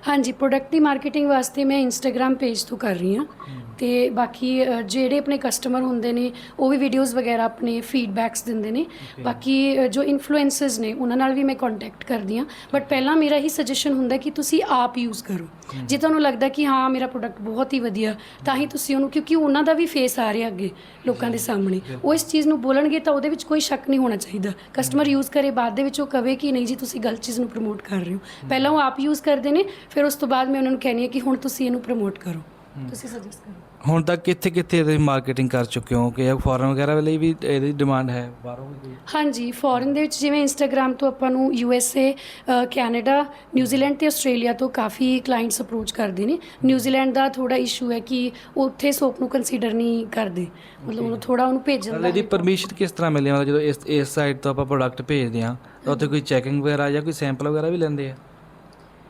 ਹਾਂਜੀ ਪ੍ਰੋਡਕਟ ਦੀ ਮਾਰਕੀਟਿੰਗ ਵਾਸਤੇ ਮੈਂ ਇੰਸਟਾਗ੍ਰam ਪੇਜ ਤੋਂ ਕਰ ਰਹੀ ਹਾਂ। ਤੇ ਬਾਕੀ ਅ, ਜਿਹੜੇ ਆਪਣੇ ਕਸਟਮਰ ਹੁੰਦੇ ਨੇ ਉਹ ਵੀ ਵੀਡੀਓਜ਼ ਵਗੈਰਾ ਆਪਣੇ ਫੀਡਬੈਕਸ ਦਿੰਦੇ ਨੇ। ਬਾਕੀ ਅ, ਜੋ ਇਨਫਲੂਐਂਸਰਸ ਨੇ ਉਹਨਾਂ ਨਾਲ ਵੀ ਮੈਂ ਕੰਟੈਕਟ ਕਰਦੀ ਹਾਂ। ਬਟ ਪਹਿਲਾਂ ਮੇਰਾ ਹੀ ਸਜੈਸ਼ਨ ਹੁੰਦਾ ਕਿ ਤੁਸੀਂ ਆਪ ਯੂਜ਼ ਕਰੋ। ਜੇ ਤੁਹਾਨੂੰ ਲੱਗਦਾ ਕਿ ਹਾਂ ਮੇਰਾ ਪ੍ਰੋਡਕਟ ਬਹੁਤ ਹੀ ਵਧੀਆ ਤਾਂ ਹੀ ਤੁਸੀਂ ਉਹਨੂੰ ਕਿਉਂਕਿ ਉਹਨਾਂ ਦਾ ਵੀ ਫੇਸ ਆ ਰਿਹਾ ਅੱਗੇ ਲੋਕਾਂ ਦੇ ਸਾਹਮਣੇ। ਉਹ ਇਸ ਚੀਜ਼ ਨੂੰ ਬੋਲਣਗੇ ਤਾਂ ਉਹਦੇ ਵਿੱਚ ਕੋਈ ਸ਼ੱਕ ਨਹੀਂ ਹੋਣਾ ਚਾਹੀਦਾ। ਕਸਟਮਰ ਯੂਜ਼ ਕਰੇ ਬਾਅਦ ਦੇ ਵਿੱਚ ਉਹ ਕਵੇ ਕਿ ਨਹੀਂ ਜੀ ਤੁਸੀਂ ਗਲਤ ਚੀਜ਼ ਨੂੰ ਪ੍ਰਮੋਟ ਕਰ ਰਹੇ ਹੋ। ਪਹਿਲਾਂ ਉਹ ਆਪ ਯੂਜ਼ ਕਰਦੇ ਨੇ ਫਿਰ ਉਸ ਤੋਂ ਬਾਅਦ ਮੈਂ ਉਹਨਾਂ ਨੂੰ ਕਹਿੰਦੀ ਹਾਂ ਕਿ ਹੁਣ ਤੁਸੀਂ ਇਹਨੂੰ ਪ੍ਰਮੋਟ ਕਰੋ। ਤੁਸੀਂ ਸੁਜੈਸਟ ਕਰੋ। ਹੁਣ ਤੱਕ ਕਿੱਥੇ ਕਿੱਥੇ ਇਹਦੀ ਮਾਰਕੀਟਿੰਗ ਕਰ ਚੁੱਕੇ ਹੋ? ਕਿ ਫੋਰਨ ਵਗੈਰਾ ਲਈ ਵੀ ਇਹਦੀ ਡਿਮਾਂਡ ਹੈ? ਬਾਹਰੋਂ ਵੀ ਹਾਂਜੀ ਫੋਰਨ ਦੇ ਵਿੱਚ ਜਿਵੇਂ ਇੰਸਟਾਗ੍ਰam ਤੋਂ ਆਪਾਂ ਨੂੰ U S A Canada New Zealand ਤੇ ਆਸਟ੍ਰੇਲੀਆ ਤੋਂ ਕਾਫੀ ਕਲਾਇੰਟਸ ਅਪਰੋਚ ਕਰਦੇ ਨੇ। ਨਿਊਜ਼ੀਲੈਂਡ ਦਾ ਥੋੜਾ ਇਸ਼ੂ ਹੈ ਕਿ ਉੱਥੇ ਸੋਪ ਨੂੰ ਕੰਸੀਡਰ ਨਹੀਂ ਕਰਦੇ। ਮਤਲਬ ਉਹਨੂੰ ਥੋੜਾ ਉਹਨੂੰ ਭੇਜਣ ਦਾ ਇਹਦੀ ਪਰਮਿਸ਼ਨ ਕਿਸ ਤਰ੍ਹਾਂ ਮਿਲਦੀ ਹੈ? ਮਤਲਬ ਜਦੋਂ ਇਸ ਇਸ ਸਾਈਡ ਤੋਂ ਆਪਾਂ ਪ੍ਰੋਡਕਟ ਭੇਜਦੇ ਆ ਤਾਂ ਉੱਥੇ ਕੋਈ ਚੈਕਿੰਗ ਵਗੈਰਾ ਜਾਂ ਕੋਈ ਸੈਂਪਲ ਵਗੈਰਾ ਵੀ ਲੈਂਦੇ ਆ?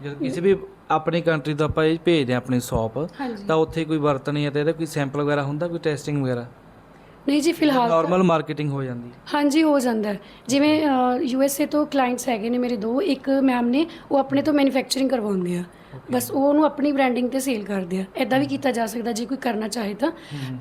ਜਦੋਂ ਕਿਸੇ ਵੀ ਆਪਣੀ ਕੰਟਰੀ ਤੋਂ ਆਪਾਂ ਇਹ ਭੇਜਦੇ ਆ ਆਪਣੀ ਸ਼ਾਪ ਤਾਂ ਉੱਥੇ ਕੋਈ ਵਰਤਣੀ ਹੈ ਤੇ ਇਹਦਾ ਕੋਈ ਸੈਂਪਲ ਵਗੈਰਾ ਹੁੰਦਾ ਕੋਈ ਟੈਸਟਿੰਗ ਵਗੈਰਾ? ਨਹੀਂ ਜੀ ਫਿਲਹਾਲ ਤਾਂ- ਨਾਰਮਲ ਮਾਰਕੀਟਿੰਗ ਹੋ ਜਾਂਦੀ ਹੈ। ਹਾਂਜੀ ਹੋ ਜਾਂਦਾ ਹੈ। ਜਿਵੇਂ ਯੂ ਐਸ ਏ ਤੋਂ ਕਲਾਇੰਟਸ ਹੈਗੇ ਨੇ ਮੇਰੇ ਦੋ। ਇੱਕ ਮੈਮ ਨੇ ਉਹ ਆਪਣੇ ਤੋਂ ਮੈਨੂਫੈਕਚਰਿੰਗ ਕਰਵਾਉਂਦੇ ਆ। ਬਸ ਉਹ ਉਹਨੂੰ ਆਪਣੀ ਬ੍ਰਾਂਡਿੰਗ ਤੇ ਸੇਲ ਕਰਦੇ ਆ। ਐਦਾਂ ਵੀ ਕੀਤਾ ਜਾ ਸਕਦਾ ਜੇ ਕੋਈ ਕਰਨਾ ਚਾਹੇ ਤਾਂ।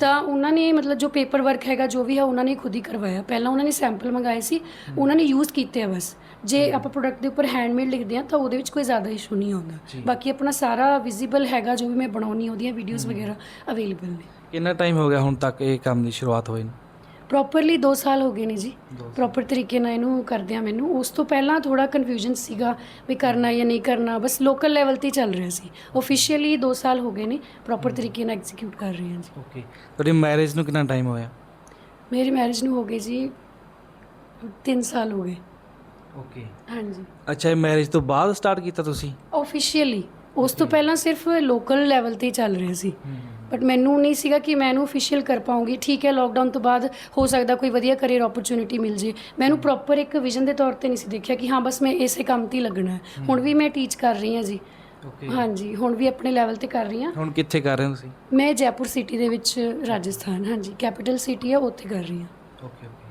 ਤਾਂ ਉਹਨਾਂ ਨੇ ਮਤਲਬ ਜੋ ਪੇਪਰ ਵਰਕ ਹੈਗਾ ਜੋ ਵੀ ਹੈ ਉਹਨਾਂ ਨੇ ਖੁਦ ਹੀ ਕਰਵਾਇਆ। ਪਹਿਲਾਂ ਉਹਨਾਂ ਨੇ ਸੈਂਪਲ ਮੰਗਾਏ ਸੀ। ਉਹਨਾਂ ਨੇ ਯੂਜ਼ ਕੀਤੇ ਆ ਬਸ। ਜੇ ਆਪਾਂ ਪ੍ਰੋਡਕਟ ਦੇ ਉੱਪਰ ਹੈਂਡਮੇਡ ਲਿਖਦੇ ਆ ਤਾਂ ਉਹਦੇ ਵਿੱਚ ਕੋਈ ਜ਼ਿਆਦਾ ਇਸ਼ੂ ਨਹੀਂ ਆਉਂਦਾ। ਬਾਕੀ ਆਪਣਾ ਸਾਰਾ ਵਿਜ਼ੀਬਲ ਹੈਗਾ ਜੋ ਵੀ ਮੈਂ ਬਣਾਉਣੀ ਉਹਦੀਆਂ ਵੀਡੀਓਜ਼ ਵਗੈਰਾ ਅਵੇਲੇਬਲ ਨੇ। ਕਿੰਨਾ ਟਾਈਮ ਹੋ ਗਿਆ ਹੁਣ ਤੱਕ ਇਹ ਕੰਮ ਦੀ ਸ਼ੁਰੂਆਤ ਹੋਈ ਨੂੰ? ਪ੍ਰੋਪਰਲੀ 2 ਸਾਲ ਹੋ ਗਏ ਨੇ ਜੀ। ਪ੍ਰੋਪਰ ਤਰੀਕੇ ਨਾਲ ਇਹਨੂੰ ਕਰਦਿਆਂ ਮੈਨੂੰ। ਉਸ ਤੋਂ ਪਹਿਲਾਂ ਥੋੜਾ ਕਨਫਿਊਜ਼ਨ ਸੀਗਾ ਵੀ ਕਰਨਾ ਜਾਂ ਨਹੀਂ ਕਰਨਾ। ਬਸ ਲੋਕਲ ਲੈਵਲ ਤੇ ਚੱਲ ਰਿਹਾ ਸੀ। ਆਫੀਸ਼ੀਅਲੀ 2 ਸਾਲ ਹੋ ਗਏ ਨੇ। ਪ੍ਰੋਪਰ ਤਰੀਕੇ ਨਾਲ ਐਗਜ਼ੀਕਿਊਟ ਕਰ ਰਹੇ ਹਾਂ ਜੀ। ਓਕੇ ਤੁਹਾਡੀ ਮੈਰਿਜ ਨੂੰ ਕਿੰਨਾ ਟਾਈਮ ਹੋਇਆ ਮੇਰੀ ਮੈਰਿਜ ਨੂੰ ਹੋ ਗਏ ਜੀ 3 ਸਾਲ ਹੋ ਗਏ। ਓਕੇ ਹਾਂਜੀ। ਅੱਛਾ ਇਹ ਮੈਰਿਜ ਤੋਂ ਬਾਅਦ ਸਟਾਰਟ ਕੀਤਾ ਤੁਸੀਂ? ਆਫੀਸ਼ੀਅਲੀ ਉਸ ਤੋਂ ਪਹਿਲਾਂ ਸਿਰਫ ਲੋਕਲ ਲੈਵਲ ਤੇ ਚੱਲ ਰਿਹਾ ਸੀ। ਬਟ ਮੈਨੂੰ ਨਹੀਂ ਸੀਗਾ ਕਿ ਮੈਂ ਇਹਨੂੰ ਅਫੀਸ਼ੀਅਲ ਕਰ ਪਾਉਂਗੀ। ਠੀਕ ਹੈ ਲੋਕਡਾਊਨ ਤੋਂ ਬਾਅਦ ਹੋ ਸਕਦਾ ਕੋਈ ਵਧੀਆ ਕਰੀਅਰ ਓਪਰਚ्युनिटी ਮਿਲ ਜੇ। ਮੈਨੂੰ ਪ੍ਰੋਪਰ ਇੱਕ ਵਿਜ਼ਨ ਦੇ ਤੌਰ ਤੇ ਨਹੀਂ ਸੀ ਦੇਖਿਆ ਕਿ ਹਾਂ ਬਸ ਮੈਂ ਇਸੇ ਕੰਮ ਤੇ ਲੱਗਣਾ ਹੈ। ਹੁਣ ਵੀ ਮੈਂ ਟੀਚ ਕਰ ਰਹੀ ਹਾਂ ਜੀ। ਹਾਂਜੀ ਹੁਣ ਵੀ ਆਪਣੇ ਲੈਵਲ ਤੇ ਕਰ ਰਹੀ ਹਾਂ। ਹੁਣ ਕਿੱਥੇ ਕਰ ਰਹੇ ਹੋ ਤੁਸੀਂ? ਮੈਂ ਜੈਪੁਰ ਸਿਟੀ ਦੇ ਵਿੱਚ ਰਾਜਸਥਾਨ ਹਾਂਜੀ। ਕੈਪੀਟਲ ਸਿਟੀ ਹੈ ਉੱਥੇ ਕਰ ਰਹੀ ਹਾਂ। ਓਕੇ ਓਕੇ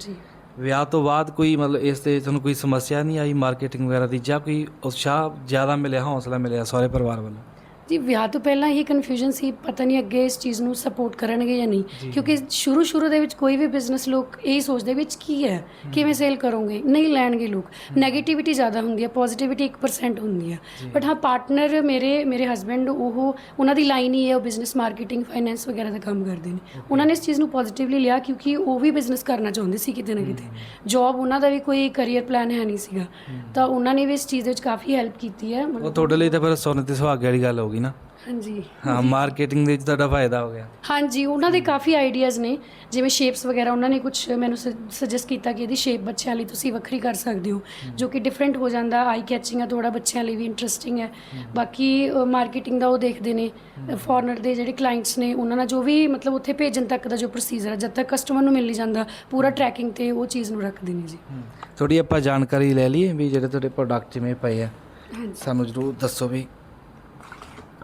ਜੀ। ਵਿਆਹ ਤੋਂ ਬਾਅਦ ਕੋਈ ਮਤਲਬ ਇਸ ਤੇ ਤੁਹਾਨੂੰ ਕੋਈ ਸਮੱਸਿਆ ਨਹੀਂ ਆਈ ਮਾਰਕੀਟਿੰਗ ਵਗੈਰਾ ਦੀ? ਜਾਂ ਕੋਈ ਉਤਸ਼ਾਹ ਜ਼ਿਆਦਾ ਮਿਲਿਆ ਹੌਸਲਾ ਮਿਲਿਆ ਸਾਰੇ ਪਰਿਵਾਰ ਵੱਲੋਂ? ਜੀ ਵਿਆਹ ਤੋਂ ਪਹਿਲਾਂ ਹੀ ਕਨਫਿਊਜ਼ਨ ਸੀ ਪਤਾ ਨਹੀਂ ਅੱਗੇ ਇਸ ਚੀਜ਼ ਨੂੰ ਸਪੋਰਟ ਕਰਨਗੇ ਜਾਂ। ਨਹੀਂ। ਕਿਉਂਕਿ ਸ਼ੁਰੂ ਸ਼ੁਰੂ ਦੇ ਵਿੱਚ ਕੋਈ ਵੀ ਬਿਜ਼ਨਸ ਲੋਕ ਇਹ ਸੋਚਦੇ ਵਿੱਚ ਕੀ ਹੈ ਕਿਵੇਂ ਸੇਲ ਕਰੋਗੇ? ਨਹੀਂ ਲੈਣਗੇ ਲੋਕ। 네ਗੇਟਿਵਿਟੀ ਜ਼ਿਆਦਾ ਹੁੰਦੀ ਹੈ ਪੋਜ਼ਿਟਿਵਿਟੀ 1% ਹੁੰਦੀ ਹੈ। ਬਟ ਹਾਂ ਪਾਰਟਨਰ ਮੇਰੇ ਮੇਰੇ ਹਸਬੈਂਡ ਉਹ ਉਹਨਾਂ ਦੀ ਲਾਈਨ ਹੀ ਹੈ ਉਹ ਬਿਜ਼ਨਸ ਮਾਰਕੀਟਿੰਗ ਫਾਈਨੈਂਸ ਵਗੈਰਾ ਦਾ ਕੰਮ ਕਰਦੇ ਨੇ। ਉਹਨਾਂ ਨੇ ਇਸ ਚੀਜ਼ ਨੂੰ ਪੋਜ਼ਿਟਿਵਲੀ ਲਿਆ ਕਿਉਂਕਿ ਉਹ ਵੀ ਬਿਜ਼ਨਸ ਕਰਨਾ ਚਾਹੁੰਦੇ ਸੀ ਕਿਤੇ ਨਾ ਕਿਤੇ। ਜੌਬ ਉਹਨਾਂ ਦਾ ਵੀ ਕੋਈ ਕੈਰੀਅਰ ਪਲਾਨ ਹੈ ਨਹੀਂ ਸੀਗਾ। ਤਾਂ ਉਹਨਾਂ ਨੇ ਵੀ ਇਸ ਚੀਜ਼ ਦੇ ਵਿੱਚ ਕਾਫੀ ਹੈਲਪ ਕੀਤੀ ਹੈ ਉਹ ਤੁਹਾਡੇ ਲਈ ਤਾਂ ਫਿਰ ਸੋਨੇ ਤੇ ਸੁਹਾਗੇ ਵਾਲੀ ਗੱਲ ਹੋ ਗਈ ਨਾ। ਹਾਂਜੀ। ਹਾਂ ਮਾਰਕੀਟਿੰਗ ਦੇ ਵਿੱਚ ਤੁਹਾਡਾ ਫਾਇਦਾ ਹੋ ਗਿਆ। ਹਾਂਜੀ ਉਹਨਾਂ ਦੇ ਕਾਫੀ ਆਈਡੀਆਜ਼ ਨੇ। ਜਿਵੇਂ ਸ਼ੇਪਸ ਵਗੈਰਾ ਉਹਨਾਂ ਨੇ ਕੁਝ ਮੈਨੂੰ ਸੁਜੈਸਟ ਕੀਤਾ ਕਿ ਇਹਦੀ ਸ਼ੇਪ ਬੱਚਿਆਂ ਲਈ ਤੁਸੀਂ ਵੱਖਰੀ ਕਰ ਸਕਦੇ ਹੋ ਜੋ ਕਿ ਡਿਫਰੈਂਟ ਹੋ ਜਾਂਦਾ ਆਈ ਕੈਚਿੰਗ ਆ ਥੋੜਾ ਬੱਚਿਆਂ ਲਈ ਵੀ ਇੰਟਰਸਟਿੰਗ ਹੈ। ਬਾਕੀ ਮਾਰਕੀਟਿੰਗ ਦਾ ਉਹ ਦੇਖਦੇ ਨੇ। ਫੋਰਨਰ ਦੇ ਜਿਹੜੇ ਕਲਾਇੰਟਸ ਨੇ ਉਹਨਾਂ ਨਾਲ ਜੋ ਵੀ ਮਤਲਬ ਉੱਥੇ ਭੇਜਣ ਤੱਕ ਦਾ ਜੋ ਪ੍ਰੋਸੀਜਰ ਹੈ ਜਦ ਤੱਕ ਕਸਟਮਰ ਨੂੰ ਮਿਲ ਨਹੀਂ ਜਾਂਦਾ ਪੂਰਾ ਟਰੈਕਿੰਗ ਤੇ ਉਹ ਚੀਜ਼ ਨੂੰ ਰੱਖਦੇ ਨੇ ਜੀ। ਥੋੜੀ ਆਪਾਂ ਜਾਣਕਾਰੀ ਲੈ ਲਈਏ ਵੀ ਜਿਹੜੇ ਤੁਹਾਡੇ ਪ੍ਰੋਡਕਟ ਜਿਵੇਂ ਪਏ ਆ ਸਾਨੂੰ ਜਰੂਰ ਦੱਸੋ ਵੀ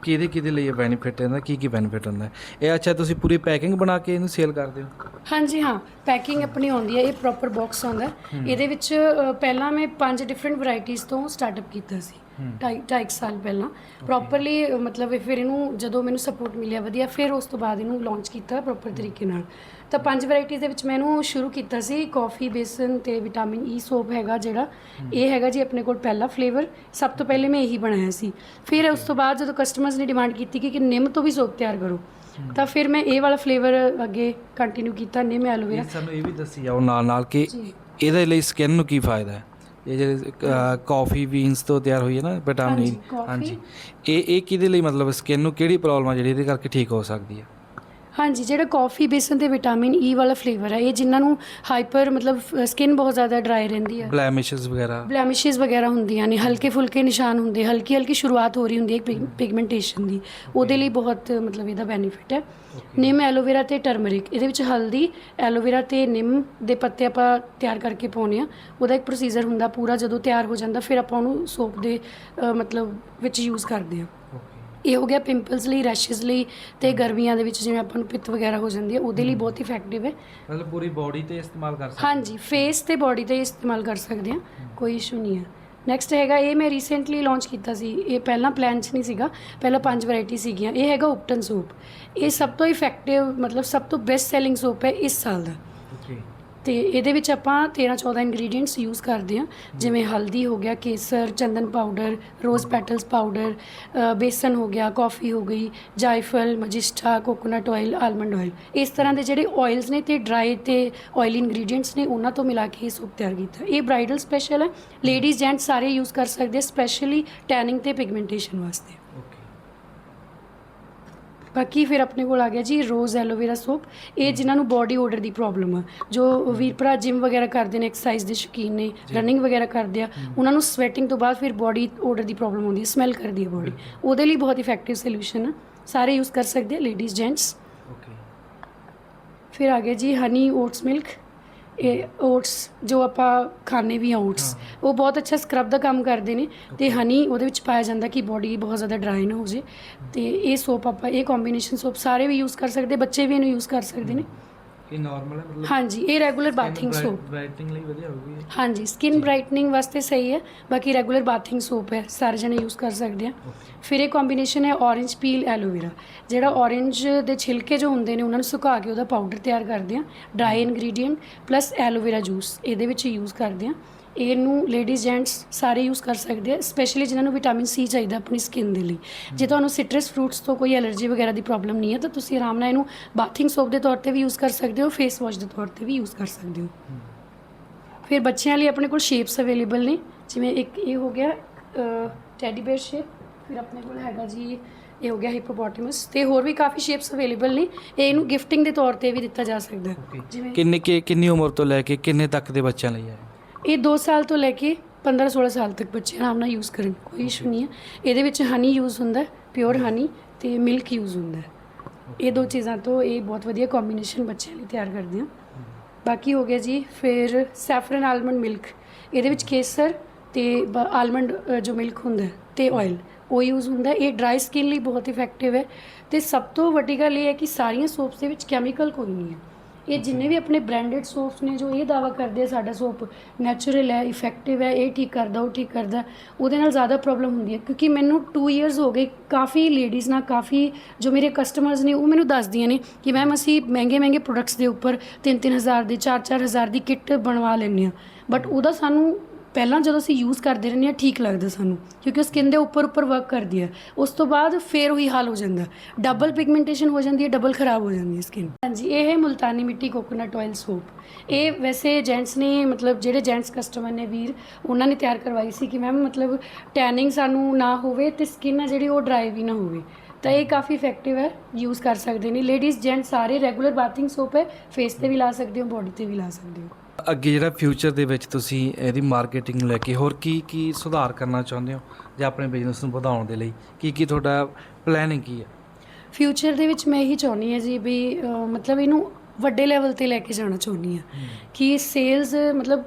ਕਿਹਦੇ ਕਿਹਦੇ ਲਈ ਇਹ ਬੈਨੀਫਿਟ ਹੁੰਦਾ ਕੀ ਕੀ ਬੈਨੀਫਿਟ ਹੁੰਦਾ ਹੈ? ਇਹ ਅੱਛਾ ਤੁਸੀਂ ਪੂਰੀ ਪੈਕਿੰਗ ਬਣਾ ਕੇ ਇਹਨੂੰ ਸੇਲ ਕਰਦੇ ਹੋ? ਹਾਂਜੀ ਹਾਂ। ਪੈਕਿੰਗ ਆਪਣੀ ਆਉਂਦੀ ਹੈ ਇਹ ਪ੍ਰੋਪਰ ਬਾਕਸ ਆਉਂਦਾ ਹੈ। ਇਹਦੇ ਵਿੱਚ ਅ, ਪਹਿਲਾਂ ਮੈਂ ਪੰਜ ਡਿਫਰੈਂਟ ਵੈਰਾਈਟੀਆਂ ਤੋਂ ਸਟਾਰਟਅਪ ਕੀਤਾ ਸੀ ਢਾਈ ਢਾਈ ਕੁ ਸਾਲ ਪਹਿਲਾਂ। ਪ੍ਰੋਪਰਲੀ ਮਤਲਬ ਇਹ ਫਿਰ ਇਹਨੂੰ ਜਦੋਂ ਮੈਨੂੰ ਸਪੋਰਟ ਮਿਲਿਆ ਵਧੀਆ ਫਿਰ ਉਸ ਤੋਂ ਬਾਅਦ ਇਹਨੂੰ ਲਾਂਚ ਕੀਤਾ ਪ੍ਰੋਪਰ ਤਰੀਕੇ ਨਾਲ। ਤਾਂ ਪੰਜ ਵੈਰਾਈਟੀਆਂ ਦੇ ਵਿੱਚ ਮੈਂ ਇਹਨੂੰ ਸ਼ੁਰੂ ਕੀਤਾ ਸੀ ਕਾਫੀ ਬੇਸਨ ਤੇ ਵਿਟਾਮਿਨ ਈ ਸੋਪ ਹੈਗਾ ਜਿਹੜਾ। ਇਹ ਹੈਗਾ ਜੀ ਆਪਣੇ ਕੋਲ ਪਹਿਲਾ ਫਲੇਵਰ ਸਭ ਤੋਂ ਪਹਿਲੇ ਮੈਂ ਇਹੀ ਬਣਾਇਆ ਸੀ। ਫਿਰ ਉਸ ਤੋਂ ਬਾਅਦ ਜਦੋਂ ਕਸਟਮਰਸ ਨੇ ਡਿਮਾਂਡ ਕੀਤੀ ਕਿ ਨਿੰਮ ਤੋਂ ਵੀ ਸੋਪ ਤਿਆਰ ਕਰੋ ਤਾਂ ਫਿਰ ਮੈਂ ਇਹ ਵਾਲਾ ਫਲੇਵਰ ਅੱਗੇ ਕੰਟੀਨਿਊ ਕੀਤਾ ਨਿੰਮ ਐਲੋਵੇਰਾ ਸਾਨੂੰ ਇਹ ਵੀ ਦੱਸੀ ਜਾਓ ਨਾਲ ਨਾਲ ਕਿ ਇਹਦੇ ਲਈ ਸਕਿਨ ਨੂੰ ਕੀ ਫਾਇਦਾ ਹੈ? ਇਹ ਜਿਹੜੇ ਕਾਫੀ ਬੀਨਸ ਤੋਂ ਤਿਆਰ ਹੋਈ ਹੈ ਨਾ ਵਿਟਾਮਿਨ ਹਾਂਜੀ, coffee। ਹਾਂਜੀ। ਇਹ ਇਹ ਕਿਹਦੇ ਲਈ ਮਤਲਬ ਸਕਿਨ ਨੂੰ ਕਿਹੜੀ ਪ੍ਰੋਬਲਮ ਆ ਜਿਹੜੀ ਇਹਦੇ ਕਰਕੇ ਠੀਕ ਹੋ ਸਕਦੀ ਹੈ? ਹਾਂਜੀ ਜਿਹੜਾ ਕਾਫੀ ਬੇਸਨ ਤੇ ਵਿਟਾਮਿਨ ਈ ਵਾਲਾ ਫਲੇਵਰ ਹੈ ਇਹ ਜਿਨ੍ਹਾਂ ਨੂੰ ਹਾਈਪਰ ਮਤਲਬ ਸਕਿਨ ਬਹੁਤ ਜ਼ਿਆਦਾ ਡਰਾਈ ਰਹਿੰਦੀ ਹੈ ਬਲੈਮਿਸ਼ਸ ਵਗੈਰਾ। ਬਲੈਮਿਸ਼ਸ ਵਗੈਰਾ ਹੁੰਦੀਆਂ ਨੇ ਹਲਕੇ ਫੁਲਕੇ ਨਿਸ਼ਾਨ ਹੁੰਦੇ ਹਲਕੀ ਹਲਕੀ ਸ਼ੁਰੂਆਤ ਹੋ ਰਹੀ ਹੁੰਦੀ ਹੈ ਪਿਗਮੈਂਟੇਸ਼ਨ ਦੀ। ਉਹਦੇ ਲਈ ਬਹੁਤ ਮਤਲਬ ਇਹਦਾ ਬੈਨੀਫਿਟ ਹੈ। ਨਿੰਮ ਐਲੋਵੇਰਾ ਤੇ ਟਰਮਰਿਕ ਇਹਦੇ ਵਿੱਚ ਹਲਦੀ ਐਲੋਵੇਰਾ ਤੇ ਨਿੰਮ ਦੇ ਪੱਤੇ ਆਪਾਂ ਤਿਆਰ ਕਰਕੇ ਪਾਉਂਦੇ ਆ ਉਹਦਾ ਇੱਕ ਪ੍ਰੋਸੀਜਰ ਹੁੰਦਾ ਪੂਰਾ ਜਦੋਂ ਤਿਆਰ ਹੋ ਜਾਂਦਾ ਫਿਰ ਆਪਾਂ ਉਹਨੂੰ ਸੋਪ ਦੇ ਅ, ਮਤਲਬ ਵਿੱਚ ਯੂਜ਼ ਕਰਦੇ ਆ ਇਹ ਹੋ ਗਿਆ ਪਿੰਪਲਸ ਲਈ ਰੈਸ਼ਸ ਲਈ ਤੇ ਗਰਮੀਆਂ ਦੇ ਵਿੱਚ ਜਿਵੇਂ ਆਪਾਂ ਨੂੰ ਪਿੱਤ ਵਗੈਰਾ ਹੋ ਜਾਂਦੀ ਹੈ ਉਹਦੇ ਲਈ ਬਹੁਤ ਇਫੈਕਟਿਵ ਹੈ। ਮਤਲਬ ਪੂਰੀ ਬਾਡੀ ਤੇ ਇਸਤੇਮਾਲ ਕਰ ਸਕਦੇ ਹਾਂਜੀ ਫੇਸ ਤੇ ਬਾਡੀ ਤੇ ਇਸਤੇਮਾਲ ਕਰ ਸਕਦੇ ਆ ਕੋਈ ਇਸ਼ੂ ਨਹੀਂ ਹੈ। ਨੈਕਸਟ ਹੈਗਾ ਇਹ ਮੈਂ ਰੀਸੈਂਟਲੀ ਲਾਂਚ ਕੀਤਾ ਸੀ। ਇਹ ਪਹਿਲਾਂ ਪਲਾਨ 'ਚ ਨਹੀਂ ਸੀਗਾ ਪਹਿਲਾਂ ਪੰਜ ਵੈਰਾਈਟੀ ਸੀਗੀਆਂ। ਇਹ ਹੈਗਾ ਉਪਟਨ ਸੋਪ ਇਹ ਸਭ ਤੋਂ ਇਫੈਕਟਿਵ ਮਤਲਬ ਸਭ ਤੋਂ ਬੈਸਟ ਸੈਲਿੰਗ ਸੋਪ ਹੈ ਇਸ ਸਾਲ ਦਾ। ਓਕੇ ਤੇ ਇਹਦੇ ਵਿੱਚ ਆਪਾਂ 13 14 ਇੰਗਰੀਡੀਅੰਟਸ ਯੂਜ਼ ਕਰਦੇ ਹਾਂ। ਜਿਵੇਂ ਹਲਦੀ ਹੋ ਗਿਆ, ਕੇਸਰ, ਚੰਦਨ ਪਾਊਡਰ ਰੋਜ਼ ਪੈਟਲਸ ਪਾਊਡਰ ਬੇਸਨ ਹੋ ਗਿਆ ਕਾਫੀ ਹੋ ਗਈ, ਜਾਇਫਲ, ਮਜਿਸਟਾ ਕੋਕੋਨਟ ਆਇਲ ਆਲਮੰਡ ਆਇਲ ਇਸ ਤਰ੍ਹਾਂ ਦੇ ਜਿਹੜੇ ਆਇਲਸ ਨੇ ਤੇ ਡਰਾਈ ਤੇ ਆਇਲੀ ਇੰਗਰੀਡੀਅੰਟਸ ਨੇ, ਉਹਨਾਂ ਤੋਂ ਮਿਲਾ ਕੇ ਇਹ ਸੂਪ ਤਿਆਰ ਕੀਤਾ। ਇਹ ਬ੍ਰਾਈਡਲ ਸਪੈਸ਼ਲ ਹੈ। ਲੇਡੀਜ਼ ਜੈਂਟਸ ਸਾਰੇ ਯੂਜ਼ ਕਰ ਸਕਦੇ ਸਪੈਸ਼ਲੀ ਟੈਨਿੰਗ ਤੇ ਪਿਗਮੈਂਟੇਸ਼ਨ ਵਾਸਤੇ। ਬਾਕੀ ਫਿਰ ਆਪਣੇ ਕੋਲ ਆ ਗਿਆ ਜੀ ਰੋਜ਼ ਐਲੋਵੇਰਾ ਸੋਪ। ਇਹ ਜਿਨ੍ਹਾਂ ਨੂੰ ਬਾਡੀ ਆਰਡਰ ਦੀ ਪ੍ਰੋਬਲਮ ਆ। ਜੋ ਵੀਰ ਭਰਾ ਜਿਮ ਵਗੈਰਾ ਕਰਦੇ ਨੇ ਐਕਸਰਸਾਈਜ਼ ਦੇ ਸ਼ੌਕੀਨ ਨੇ ਰਨਿੰਗ ਵਗੈਰਾ ਕਰਦੇ ਆ ਉਹਨਾਂ ਨੂੰ ਸਵੈਟਿੰਗ ਤੋਂ ਬਾਅਦ ਫਿਰ ਬਾਡੀ ਆਰਡਰ ਦੀ ਪ੍ਰੋਬਲਮ ਹੁੰਦੀ ਹੈ ਸਮੈਲ ਕਰਦੀ ਹੈ ਬਾਡੀ ਉਹਦੇ ਲਈ ਬਹੁਤ ਇਫੈਕਟਿਵ ਸੋਲੂਸ਼ਨ ਆ। ਸਾਰੇ ਯੂਜ਼ ਕਰ ਸਕਦੇ ਆ ਲੇਡੀਜ਼ ਜੈਂਟਸ ਓਕੇ ਫਿਰ ਆ ਗਿਆ ਜੀ ਹਨੀ ਓਟਸ ਮਿਲਕ ਇਹ ਓਟਸ ਜੋ ਆਪਾਂ ਖਾਣੇ ਵੀ ਓਟਸ ਉਹ ਬਹੁਤ ਅੱਛਾ ਸਕਰਬ ਦਾ ਕੰਮ ਕਰਦੇ ਨੇ ਤੇ ਹਨੀ ਉਹਦੇ ਵਿੱਚ ਪਾਇਆ ਜਾਂਦਾ ਕਿ ਬੋਡੀ ਬਹੁਤ ਜ਼ਿਆਦਾ ਡਰਾਈ ਨਾ ਹੋ ਜੇ ਤੇ ਇਹ ਸੋਪ ਆਪਾਂ ਇਹ ਕੰਬੀਨੇਸ਼ਨ ਸੋਪ ਸਾਰੇ ਵੀ ਯੂਜ਼ ਕਰ ਸਕਦੇ ਬੱਚੇ ਵੀ ਇਹਨੂੰ ਯੂਜ਼ ਕਰ ਸਕਦੇ ਨੇ। ਇਹ ਨਾਰਮਲ ਹੈ ਮਤਲਬ ਹਾਂਜੀ ਇਹ ਰੈਗੂਲਰ ਬਾਥਿੰਗ ਸੋਪ ਬ੍ਰਾਈਟਨਿੰਗ ਲਈ ਵਧੀਆ ਹੋਊਗੀ ਇਹ। ਹਾਂਜੀ ਸਕਿਨ ਬ੍ਰਾਈਟਨਿੰਗ ਵਾਸਤੇ ਸਹੀ ਹੈ ਬਾਕੀ ਰੈਗੂਲਰ ਬਾਥਿੰਗ ਸੋਪ ਹੈ ਸਾਰੇ ਜਣੇ ਯੂਜ਼ ਕਰ ਸਕਦੇ ਆ। ਫਿਰ ਇਹ ਕੰਬੀਨੇਸ਼ਨ ਹੈ orange ਪੀਲ ਐਲੋਵੇਰਾ ਜਿਹੜਾ orange ਦੇ ਛਿਲਕੇ ਜੋ ਹੁੰਦੇ ਨੇ ਉਹਨਾਂ ਨੂੰ ਸੁਕਾ ਕੇ ਉਹਦਾ ਪਾਊਡਰ ਤਿਆਰ ਕਰਦੇ ਆ। Dry ingredient plus aloe vera juice ਇਹਦੇ ਵਿੱਚ ਯੂਜ਼ ਕਰਦੇ ਆ। ਇਹਨੂੰ ਲੇਡੀਜ਼ ਜੈਂਟਸ ਸਾਰੇ ਯੂਜ਼ ਕਰ ਸਕਦੇ ਆ ਸਪੈਸ਼ਲੀ ਜਿਨ੍ਹਾਂ ਨੂੰ ਵਿਟਾਮਿਨ ਸੀ ਚਾਹੀਦਾ ਆਪਣੀ ਸਕਿਨ ਦੇ ਲਈ। ਜੇ ਤੁਹਾਨੂੰ ਸਿਟਰਸ ਫਰੂਟਸ ਤੋਂ ਕੋਈ ਐਲਰਜੀ ਵਗੈਰਾ ਦੀ ਪ੍ਰੋਬਲਮ ਨਹੀਂ ਹੈ ਤਾਂ ਤੁਸੀਂ ਆਰਾਮ ਨਾਲ ਇਹਨੂੰ ਬਾਥਿੰਗ ਸੋਪ ਦੇ ਤੌਰ ਤੇ ਵੀ ਯੂਜ਼ ਕਰ ਸਕਦੇ ਹੋ ਫੇਸ ਵਾਸ਼ ਦੇ ਤੌਰ ਤੇ ਵੀ ਯੂਜ਼ ਕਰ ਸਕਦੇ ਹੋ। ਫਿਰ ਬੱਚਿਆਂ ਲਈ ਆਪਣੇ ਕੋਲ ਸ਼ੇਪਸ ਅਵੇਲੇਬਲ ਨੇ ਜਿਵੇਂ ਇੱਕ ਇਹ ਹੋ ਗਿਆ ਟੈਡੀ ਬੇਅਰ ਸ਼ੇਪ ਫਿਰ ਆਪਣੇ ਕੋਲ ਹੈਗਾ ਜੀ ਇਹ ਹੋ ਗਿਆ ਹਿਪੋਪੋਟੇਮਸ ਤੇ ਹੋਰ ਵੀ ਕਾਫੀ ਸ਼ੇਪਸ ਅਵੇਲੇਬਲ ਨੇ ਇਹ ਇਹਨੂੰ ਗਿਫਟਿੰਗ ਦੇ ਤੌਰ ਤੇ ਵੀ ਦਿੱਤਾ ਜਾ ਸਕਦਾ। ਹੈ ਜਿਵੇਂ ਕਿੰਨੇ ਕਿ ਕਿੰਨੀ ਉਮਰ ਤੋਂ ਲੈ ਕੇ ਕਿੰਨੇ ਤੱਕ ਦੇ ਬੱਚਿਆਂ ਲਈ ਹੈ? ਇਹ 2 ਸਾਲ ਤੋਂ ਲੈ ਕੇ 15 16 ਸਾਲ ਤੱਕ ਬੱਚੇ ਆਰਾਮ ਨਾਲ ਯੂਜ਼ ਕਰਨ ਕੋਈ ਇਸ਼ੂ ਨਹੀਂ ਹੈ। ਇਹਦੇ ਵਿੱਚ ਹਨੀ ਯੂਜ਼ ਹੁੰਦਾ ਪਿਓਰ ਹਨੀ ਤੇ ਮਿਲਕ ਯੂਜ਼ ਹੁੰਦਾ ਇਹ ਦੋ ਚੀਜ਼ਾਂ ਤੋਂ ਇਹ ਬਹੁਤ ਵਧੀਆ ਕੰਬੀਨੇਸ਼ਨ ਬੱਚਿਆਂ ਲਈ ਤਿਆਰ ਕਰਦੇ ਹਾਂ। ਬਾਕੀ ਹੋ ਗਿਆ ਜੀ, ਫਿਰ ਸੈਫਰਨ ਆਲਮੰਡ ਮਿਲਕ ਇਹਦੇ ਵਿੱਚ ਕੇਸਰ ਤੇ ਆਲਮੰਡ ਜੋ ਮਿਲਕ ਹੁੰਦਾ ਹੈ ਤੇ ਆਇਲ ਉਹ ਯੂਜ਼ ਹੁੰਦਾ ਇਹ ਡਰਾਈ ਸਕਿਨ ਲਈ ਬਹੁਤ ਇਫੈਕਟਿਵ ਹੈ ਤੇ ਸਭ ਤੋਂ ਵੱਡੀ ਗੱਲ ਇਹ ਹੈ ਕਿ ਸਾਰੀਆਂ ਸੋਪਸ ਦੇ ਵਿੱਚ ਕੈਮੀਕਲ ਕੋਈ ਨਹੀਂ ਹੈ। ਇਹ ਜਿੰਨੇ ਵੀ ਆਪਣੇ ਬ੍ਰਾਂਡਡ ਸੋਪਸ ਨੇ ਜੋ ਇਹ ਦਾਵਾ ਕਰਦੇ ਆ ਸਾਡਾ ਸੋਪ ਨੈਚੁਰਲ ਹੈ ਇਫੈਕਟਿਵ ਹੈ ਇਹ ਠੀਕ ਕਰਦਾ ਉਹ ਠੀਕ ਕਰਦਾ ਉਹਦੇ ਨਾਲ ਜ਼ਿਆਦਾ ਪ੍ਰੋਬਲਮ ਹੁੰਦੀ ਹੈ। ਕਿਉਂਕਿ ਮੈਨੂੰ 2 ਇਅਰਸ ਹੋ ਗਏ ਕਾਫੀ ਲੇਡੀਜ਼ ਨਾਲ ਕਾਫੀ ਜੋ ਮੇਰੇ ਕਸਟਮਰਸ ਨੇ ਉਹ ਮੈਨੂੰ ਦੱਸਦੀਆਂ ਨੇ ਕਿ ਮੈਮ ਅਸੀਂ ਮਹਿੰਗੇ ਮਹਿੰਗੇ ਪ੍ਰੋਡਕਟਸ ਦੇ ਉੱਪਰ 3-3000 ਦੀ 4-4000 ਦੀ ਕਿੱਟ ਬਣਵਾ ਲੈਂਦੇ ਹਾਂ। ਬਟ ਉਹਦਾ ਸਾਨੂੰ ਪਹਿਲਾਂ ਜਦੋਂ ਅਸੀਂ ਯੂਜ਼ ਕਰਦੇ ਰਹਿੰਦੇ ਹਾਂ, ਠੀਕ ਲੱਗਦਾ ਸਾਨੂੰ, ਕਿਉਂਕਿ ਉਹ ਸਕਿਨ ਦੇ ਉੱਪਰ ਉੱਪਰ ਵਰਕ ਕਰਦੀ ਹੈ। ਉਸ ਤੋਂ ਬਾਅਦ ਫੇਰ ਉਹੀ ਹਾਲ ਹੋ ਜਾਂਦਾ। ਡਬਲ ਪਿਗਮੈਂਟੇਸ਼ਨ ਹੋ ਜਾਂਦੀ ਹੈ ਡਬਲ ਖਰਾਬ ਹੋ ਜਾਂਦੀ ਹੈ ਸਕਿਨ ਹਾਂਜੀ, ਇਹ ਹੈ ਮੁਲਤਾਨੀ ਮਿੱਟੀ ਕੋਕੋਨਟ ਆਇਲ ਸੋਪ ਇਹ ਵੈਸੇ ਜੈਂਟਸ ਨੇ, ਮਤਲਬ ਜਿਹੜੇ ਜੈਂਟਸ ਕਸਟਮਰ ਨੇ ਵੀਰ, ਉਹਨਾਂ ਨੇ ਤਿਆਰ ਕਰਵਾਈ ਸੀ ਕਿ ਮੈਮ ਮਤਲਬ ਟੈਨਿੰਗ ਸਾਨੂੰ ਨਾ ਹੋਵੇ ਤੇ ਸਕਿਨ ਆ ਜਿਹੜੀ ਉਹ ਡਰਾਈ ਵੀ ਨਾ ਹੋਵੇ। ਤਾਂ ਇਹ ਕਾਫੀ ਇਫੈਕਟਿਵ ਹੈ ਯੂਜ਼ ਕਰ ਸਕਦੇ ਨੇ। ਲੇਡੀਜ਼ ਜੈਂਟਸ ਸਾਰੇ ਰੈਗੂਲਰ ਬਾਥਿੰਗ ਸੋਪ ਹੈ ਫੇਸ ਤੇ ਵੀ ਲਾ ਸਕਦੇ ਹੋ ਬੋਡੀ ਤੇ ਵੀ ਲਾ ਸਕਦੇ ਹੋ। ਅੱਗੇ ਜਿਹੜਾ ਫਿਊਚਰ ਦੇ ਵਿੱਚ ਤੁਸੀਂ ਇਹਦੀ ਮਾਰਕੀਟਿੰਗ ਨੂੰ ਲੈ ਕੇ ਹੋਰ ਕੀ ਕੀ ਸੁਧਾਰ ਕਰਨਾ ਚਾਹੁੰਦੇ ਹੋ ਜਾਂ ਆਪਣੇ ਬਿਜ਼ਨਸ ਨੂੰ ਵਧਾਉਣ ਦੇ ਲਈ? ਕੀ ਕੀ ਤੁਹਾਡਾ ਪਲੈਨਿੰਗ ਕੀ ਹੈ? ਫਿਊਚਰ ਦੇ ਵਿੱਚ ਮੈਂ ਇਹੀ ਚਾਹੁੰਦੀ ਹਾਂ ਜੀ ਵੀ ਅਹ, ਮਤਲਬ ਇਹਨੂੰ ਵੱਡੇ ਲੈਵਲ ਤੇ ਲੈ ਕੇ ਜਾਣਾ ਚਾਹੁੰਦੀ ਹਾਂ ਕਿ ਸੇਲਸ ਮਤਲਬ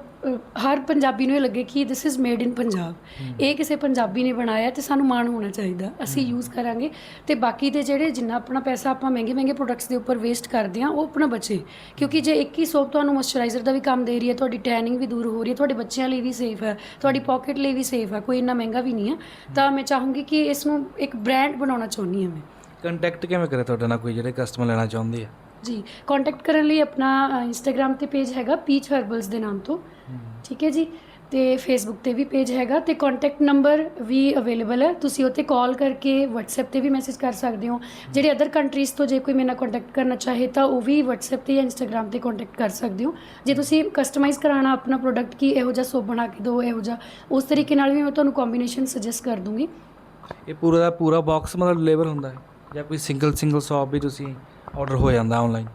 ਹਰ ਪੰਜਾਬੀ ਨੂੰ ਇਹ ਲੱਗੇ ਕਿ this is made in Punjab. ਇਹ ਕਿਸੇ ਪੰਜਾਬੀ ਨੇ ਬਣਾਇਆ ਤੇ ਸਾਨੂੰ ਮਾਣ ਹੋਣਾ ਚਾਹੀਦਾ। ਅਸੀਂ ਯੂਜ਼ ਕਰਾਂਗੇ ਤੇ ਬਾਕੀ ਦੇ ਜਿਹੜੇ ਜਿੰਨਾ ਆਪਣਾ ਪੈਸਾ ਆਪਾਂ ਮਹਿੰਗੇ ਮਹਿੰਗੇ ਪ੍ਰੋਡਕਟਸ ਦੇ ਉੱਪਰ ਵੇਸਟ ਕਰਦੇ ਹਾਂ ਉਹ ਆਪਣਾ ਬਚੇ। ਕਿਉਂਕਿ ਜੇ ਇੱਕ ਹੀ ਸੋਪ ਤੁਹਾਨੂੰ ਮੋਇਸਚਰਾਈਜ਼ਰ ਦਾ ਵੀ ਕੰਮ ਦੇ ਰਹੀ ਹੈ ਤੁਹਾਡੀ ਟੈਨਿੰਗ ਵੀ ਦੂਰ ਹੋ ਰਹੀ ਹੈ ਤੁਹਾਡੇ ਬੱਚਿਆਂ ਲਈ ਵੀ ਸੇਫ ਹੈ ਤੁਹਾਡੀ ਪਾਕਟ ਲਈ ਵੀ ਸੇਫ ਹੈ ਕੋਈ ਇੰਨਾ ਮਹਿੰਗਾ ਵੀ ਨਹੀਂ ਹੈ ਤਾਂ ਮੈਂ ਚਾਹੂੰਗੀ ਕਿ ਇਸ ਨੂੰ ਇੱਕ ਬ੍ਰਾਂਡ ਬਣਾਉਣਾ ਚਾਹੁੰਦੀ ਹਾਂ ਮੈਂ। ਕੰਟੈਕਟ ਕਿਵੇਂ ਕਰੇ ਤੁਹਾਡੇ ਨਾਲ ਕੋਈ ਜਿਹੜੇ ਕਸਟਮਰ ਲੈਣਾ ਚਾਹੁੰਦੇ ਆ? ਜੀ ਕੰਟੈਕਟ ਕਰਨ ਲਈ ਆਪਣਾ ਇੰਸਟਾਗ੍ਰam ਤੇ ਪੇਜ ਹੈਗਾ ਪੀਚ ਹਰਬਲਸ ਦੇ ਨਾਮ ਤੋਂ। ਠੀਕ ਹੈ ਜੀ? ਤੇ ਫੇਸਬੁੱਕ ਤੇ ਵੀ ਪੇਜ ਹੈਗਾ ਤੇ ਕੰਟੈਕਟ ਨੰਬਰ ਵੀ ਅਵੇਲੇਬਲ ਹੈ। ਤੁਸੀਂ ਉੱਤੇ ਕਾਲ ਕਰਕੇ WhatsApp ਤੇ ਵੀ ਮੈਸੇਜ ਕਰ ਸਕਦੇ ਹੋ। ਜਿਹੜੇ ਅਦਰ ਕੰਟਰੀਜ਼ ਤੋਂ ਜੇ ਕੋਈ ਮੇਰੇ ਨਾਲ ਕੰਟੈਕਟ ਕਰਨਾ ਚਾਹੇ ਤਾਂ ਉਹ ਵੀ WhatsApp ਤੇ ਜਾਂ Instagram ਤੇ ਕੰਟੈਕਟ ਕਰ ਸਕਦੇ ਹੋ। ਜੇ ਤੁਸੀਂ ਕਸਟਮਾਈਜ਼ ਕਰਾਉਣਾ ਆਪਣਾ ਪ੍ਰੋਡਕਟ ਕੀ ਇਹੋ ਜਿਹਾ ਸੋਪ ਬਣਾ ਕੇ ਦਿਓ, ਇਹੋ ਜਿਹਾ, ਉਸ ਤਰੀਕੇ ਨਾਲ ਵੀ ਮੈਂ ਤੁਹਾਨੂੰ ਕੰਬੀਨੇਸ਼ਨ ਸੁਜੈਸਟ ਕਰ ਦੂੰਗੀ। ਇਹ ਪੂਰਾ ਦਾ ਪੂਰਾ ਬਾਕਸ ਮਤਲਬ ਡਿਲੀਵਰ ਹੁੰਦਾ ਹੈ? ਜਾਂ ਕੋਈ ਸਿੰਗਲ ਸਿੰਗਲ ਸ਼ਾਪ ਵੀ ਤੁਸੀਂ ਆਰਡਰ ਹੋ ਜਾਂਦਾ ਆਨਲਾਈਨ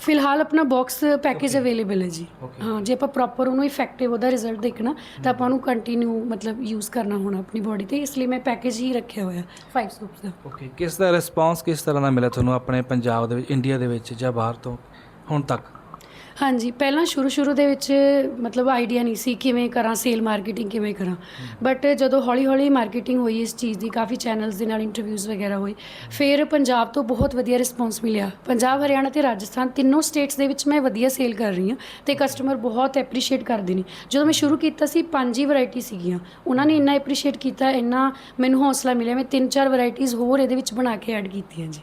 ਫਿਲਹਾਲ ਆਪਣਾ ਬਾਕਸ ਪੈਕੇਜ ਅਵੇਲੇਬਲ ਹੈ ਜੀ। Okay. ਹਾਂ ਜੇ ਆਪਾਂ ਪ੍ਰੋਪਰ ਉਹਨੂੰ ਇਫੈਕਟਿਵ ਉਹਦਾ ਰਿਜ਼ਲਟ ਦੇਖਣਾ ਤਾਂ ਆਪਾਂ ਉਹਨੂੰ ਕੰਟੀਨਿਊ ਮਤਲਬ ਯੂਜ਼ ਕਰਨਾ ਹੋਣਾ ਆਪਣੀ ਬੋਡੀ ਤੇ ਇਸ ਲਈ ਮੈਂ ਪੈਕੇਜ ਹੀ ਰੱਖਿਆ ਹੋਇਆ 5 ਸੂਪਸ ਦਾ। ਓਕੇ ਕਿਸ ਦਾ ਰਿਸਪਾਂਸ ਕਿਸ ਤਰ੍ਹਾਂ ਦਾ ਮਿਲਿਆ ਤੁਹਾਨੂੰ ਆਪਣੇ ਪੰਜਾਬ ਦੇ ਵਿੱਚ ਇੰਡੀਆ ਦੇ ਵਿੱਚ ਜਾਂ ਬਾਹਰ ਤੋਂ ਹੁਣ ਤੱਕ? ਹਾਂਜੀ, ਪਹਿਲਾਂ ਸ਼ੁਰੂ ਸ਼ੁਰੂ ਦੇ ਵਿੱਚ ਮਤਲਬ ਆਈਡੀਆ ਨਹੀਂ ਸੀ ਕਿਵੇਂ ਕਰਾਂ ਸੇਲ ਮਾਰਕੀਟਿੰਗ ਕਿਵੇਂ ਕਰਾਂ। ਬਟ ਜਦੋਂ ਹੌਲੀ ਹੌਲੀ ਮਾਰਕੀਟਿੰਗ ਹੋਈ ਇਸ ਚੀਜ਼ ਦੀ, ਕਾਫੀ ਚੈਨਲਸ ਦੇ ਨਾਲ ਇੰਟਰਵਿਊਜ਼ ਵਗੈਰਾ ਹੋਏ, ਫਿਰ ਪੰਜਾਬ ਤੋਂ ਬਹੁਤ ਵਧੀਆ ਰਿਸਪੌਂਸ ਮਿਲਿਆ। ਪੰਜਾਬ, ਹਰਿਆਣਾ ਤੇ ਰਾਜਸਥਾਨ ਤਿੰਨੋਂ ਸਟੇਟਸ ਦੇ ਵਿੱਚ ਮੈਂ ਵਧੀਆ ਸੇਲ ਕਰ ਰਹੀ ਹਾਂ ਤੇ ਕਸਟਮਰ ਬਹੁਤ ਐਪਰੀਸ਼ੀਏਟ ਕਰਦੇ ਨੇ। ਜਦੋਂ ਮੈਂ ਸ਼ੁਰੂ ਕੀਤਾ ਸੀ, ਪੰਜ ਹੀ ਵੈਰਾਈਟੀ ਸੀਗੀਆਂ। ਉਹਨਾਂ ਨੇ ਇੰਨਾ ਐਪਰੀਸ਼ੀਏਟ ਕੀਤਾ, ਇੰਨਾ ਮੈਨੂੰ ਹੌਸਲਾ ਮਿਲਿਆ, ਮੈਂ ਤਿੰਨ ਚਾਰ ਵੈਰਾਈਟੀਆਂ ਹੋਰ ਇਹਦੇ ਵਿੱਚ ਬਣਾ ਕੇ ਐਡ ਕੀਤੀਆਂ ਜੀ।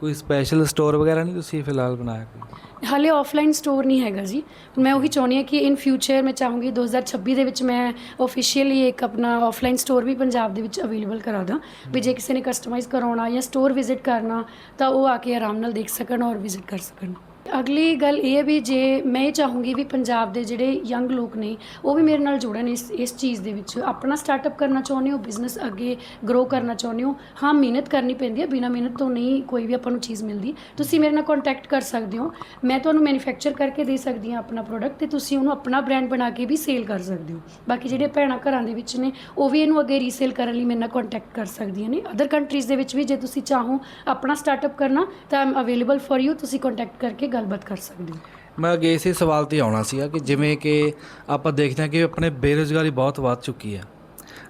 ਕੋਈ ਸਪੈਸ਼ਲ ਸਟੋਰ ਵਗੈਰਾ ਨਹੀਂ ਤੁਸੀਂ ਫਿਲਹਾਲ ਬਣਾਇਆ ਕੋਈ? ਹਾਲੇ ਆਫਲਾਈਨ ਸਟੋਰ ਨਹੀਂ ਹੈਗਾ ਜੀ। ਮੈਂ ਉਹੀ ਚਾਹੁੰਦੀ ਹਾਂ ਕਿ ਇਨ ਫਿਊਚਰ ਮੈਂ ਚਾਹੂੰਗੀ 2026 ਦੇ ਵਿੱਚ ਮੈਂ ਆਫੀਸ਼ੀਅਲੀ ਇੱਕ ਆਪਣਾ ਆਫਲਾਈਨ ਸਟੋਰ ਵੀ ਪੰਜਾਬ ਦੇ ਵਿੱਚ ਅਵੇਲੇਬਲ ਕਰਾ ਦਾਂ। ਵੀ ਜੇ ਕਿਸੇ ਨੇ ਕਸਟਮਾਈਜ਼ ਕਰਾਉਣਾ ਜਾਂ ਸਟੋਰ ਵਿਜ਼ਿਟ ਕਰਨਾ, ਤਾਂ ਉਹ ਆ ਕੇ ਆਰਾਮ ਨਾਲ ਦੇਖ ਸਕਣ ਔਰ ਵਿਜ਼ਿਟ ਕਰ ਸਕਣ। ਅਗਲੀ ਗੱਲ ਇਹ ਹੈ ਵੀ ਜੇ ਮੈਂ ਇਹ ਚਾਹੂੰਗੀ ਵੀ ਪੰਜਾਬ ਦੇ ਜਿਹੜੇ ਯੰਗ ਲੋਕ ਨੇ, ਉਹ ਵੀ ਮੇਰੇ ਨਾਲ ਜੁੜਨ ਇਸ ਇਸ ਚੀਜ਼ ਦੇ ਵਿੱਚ। ਆਪਣਾ ਸਟਾਰਟਅਪ ਕਰਨਾ ਚਾਹੁੰਦੇ ਹੋ ਬਿਜ਼ਨਸ ਅੱਗੇ ਗਰੋ ਕਰਨਾ ਚਾਹੁੰਦੇ ਹੋ, ਹਾਂ, ਮਿਹਨਤ ਕਰਨੀ ਪੈਂਦੀ ਹੈ, ਬਿਨਾ ਮਿਹਨਤ ਤੋਂ ਨਹੀਂ ਕੋਈ ਵੀ ਆਪਾਂ ਨੂੰ ਚੀਜ਼ ਮਿਲਦੀ। ਤੁਸੀਂ ਮੇਰੇ ਨਾਲ ਕੰਟੈਕਟ ਕਰ ਸਕਦੇ ਹੋ। ਮੈਂ ਤੁਹਾਨੂੰ ਮੈਨੂਫੈਕਚਰ ਕਰਕੇ ਦੇ ਸਕਦੀ ਹਾਂ ਆਪਣਾ ਪ੍ਰੋਡਕਟ ਤੇ ਤੁਸੀਂ ਉਹਨੂੰ ਆਪਣਾ ਬ੍ਰਾਂਡ ਬਣਾ ਕੇ ਵੀ ਸੇਲ ਕਰ ਸਕਦੇ ਹੋ। ਬਾਕੀ ਜਿਹੜੇ ਭੈਣਾਂ ਘਰਾਂ ਦੇ ਵਿੱਚ ਨੇ, ਉਹ ਵੀ ਇਹਨੂੰ ਅੱਗੇ ਰੀਸੇਲ ਕਰਨ ਲਈ ਮੇਰੇ ਨਾਲ ਕੰਟੈਕਟ ਕਰ ਸਕਦੀਆਂ ਨੇ। ਅਦਰ ਕੰਟਰੀਜ਼ ਦੇ ਵਿੱਚ ਵੀ ਜੇ ਤੁਸੀਂ ਚਾਹੋ ਆਪਣਾ ਸਟਾਰਟਅਪ ਕਰਨਾ, ਤਾਂ ਆਮ ਅਵੇਲੇਬਲ ਫॉर ਯੂ ਤੁਸੀਂ ਕੰਟੈਕਟ ਕਰਕੇ ਗੱਲਬਾਤ ਕਰ ਸਕਦੇ ਹੋ? ਮੈਂ ਅੱਗੇ ਇਸੇ ਸਵਾਲ ਤੇ ਆਉਣਾ ਸੀਗਾ ਕਿ ਜਿਵੇਂ ਕਿ ਆਪਾਂ ਦੇਖਦੇ ਹਾਂ ਕਿ ਆਪਣੇ ਬੇਰੁਜ਼ਗਾਰੀ ਬਹੁਤ ਵੱਧ ਚੁੱਕੀ ਹੈ।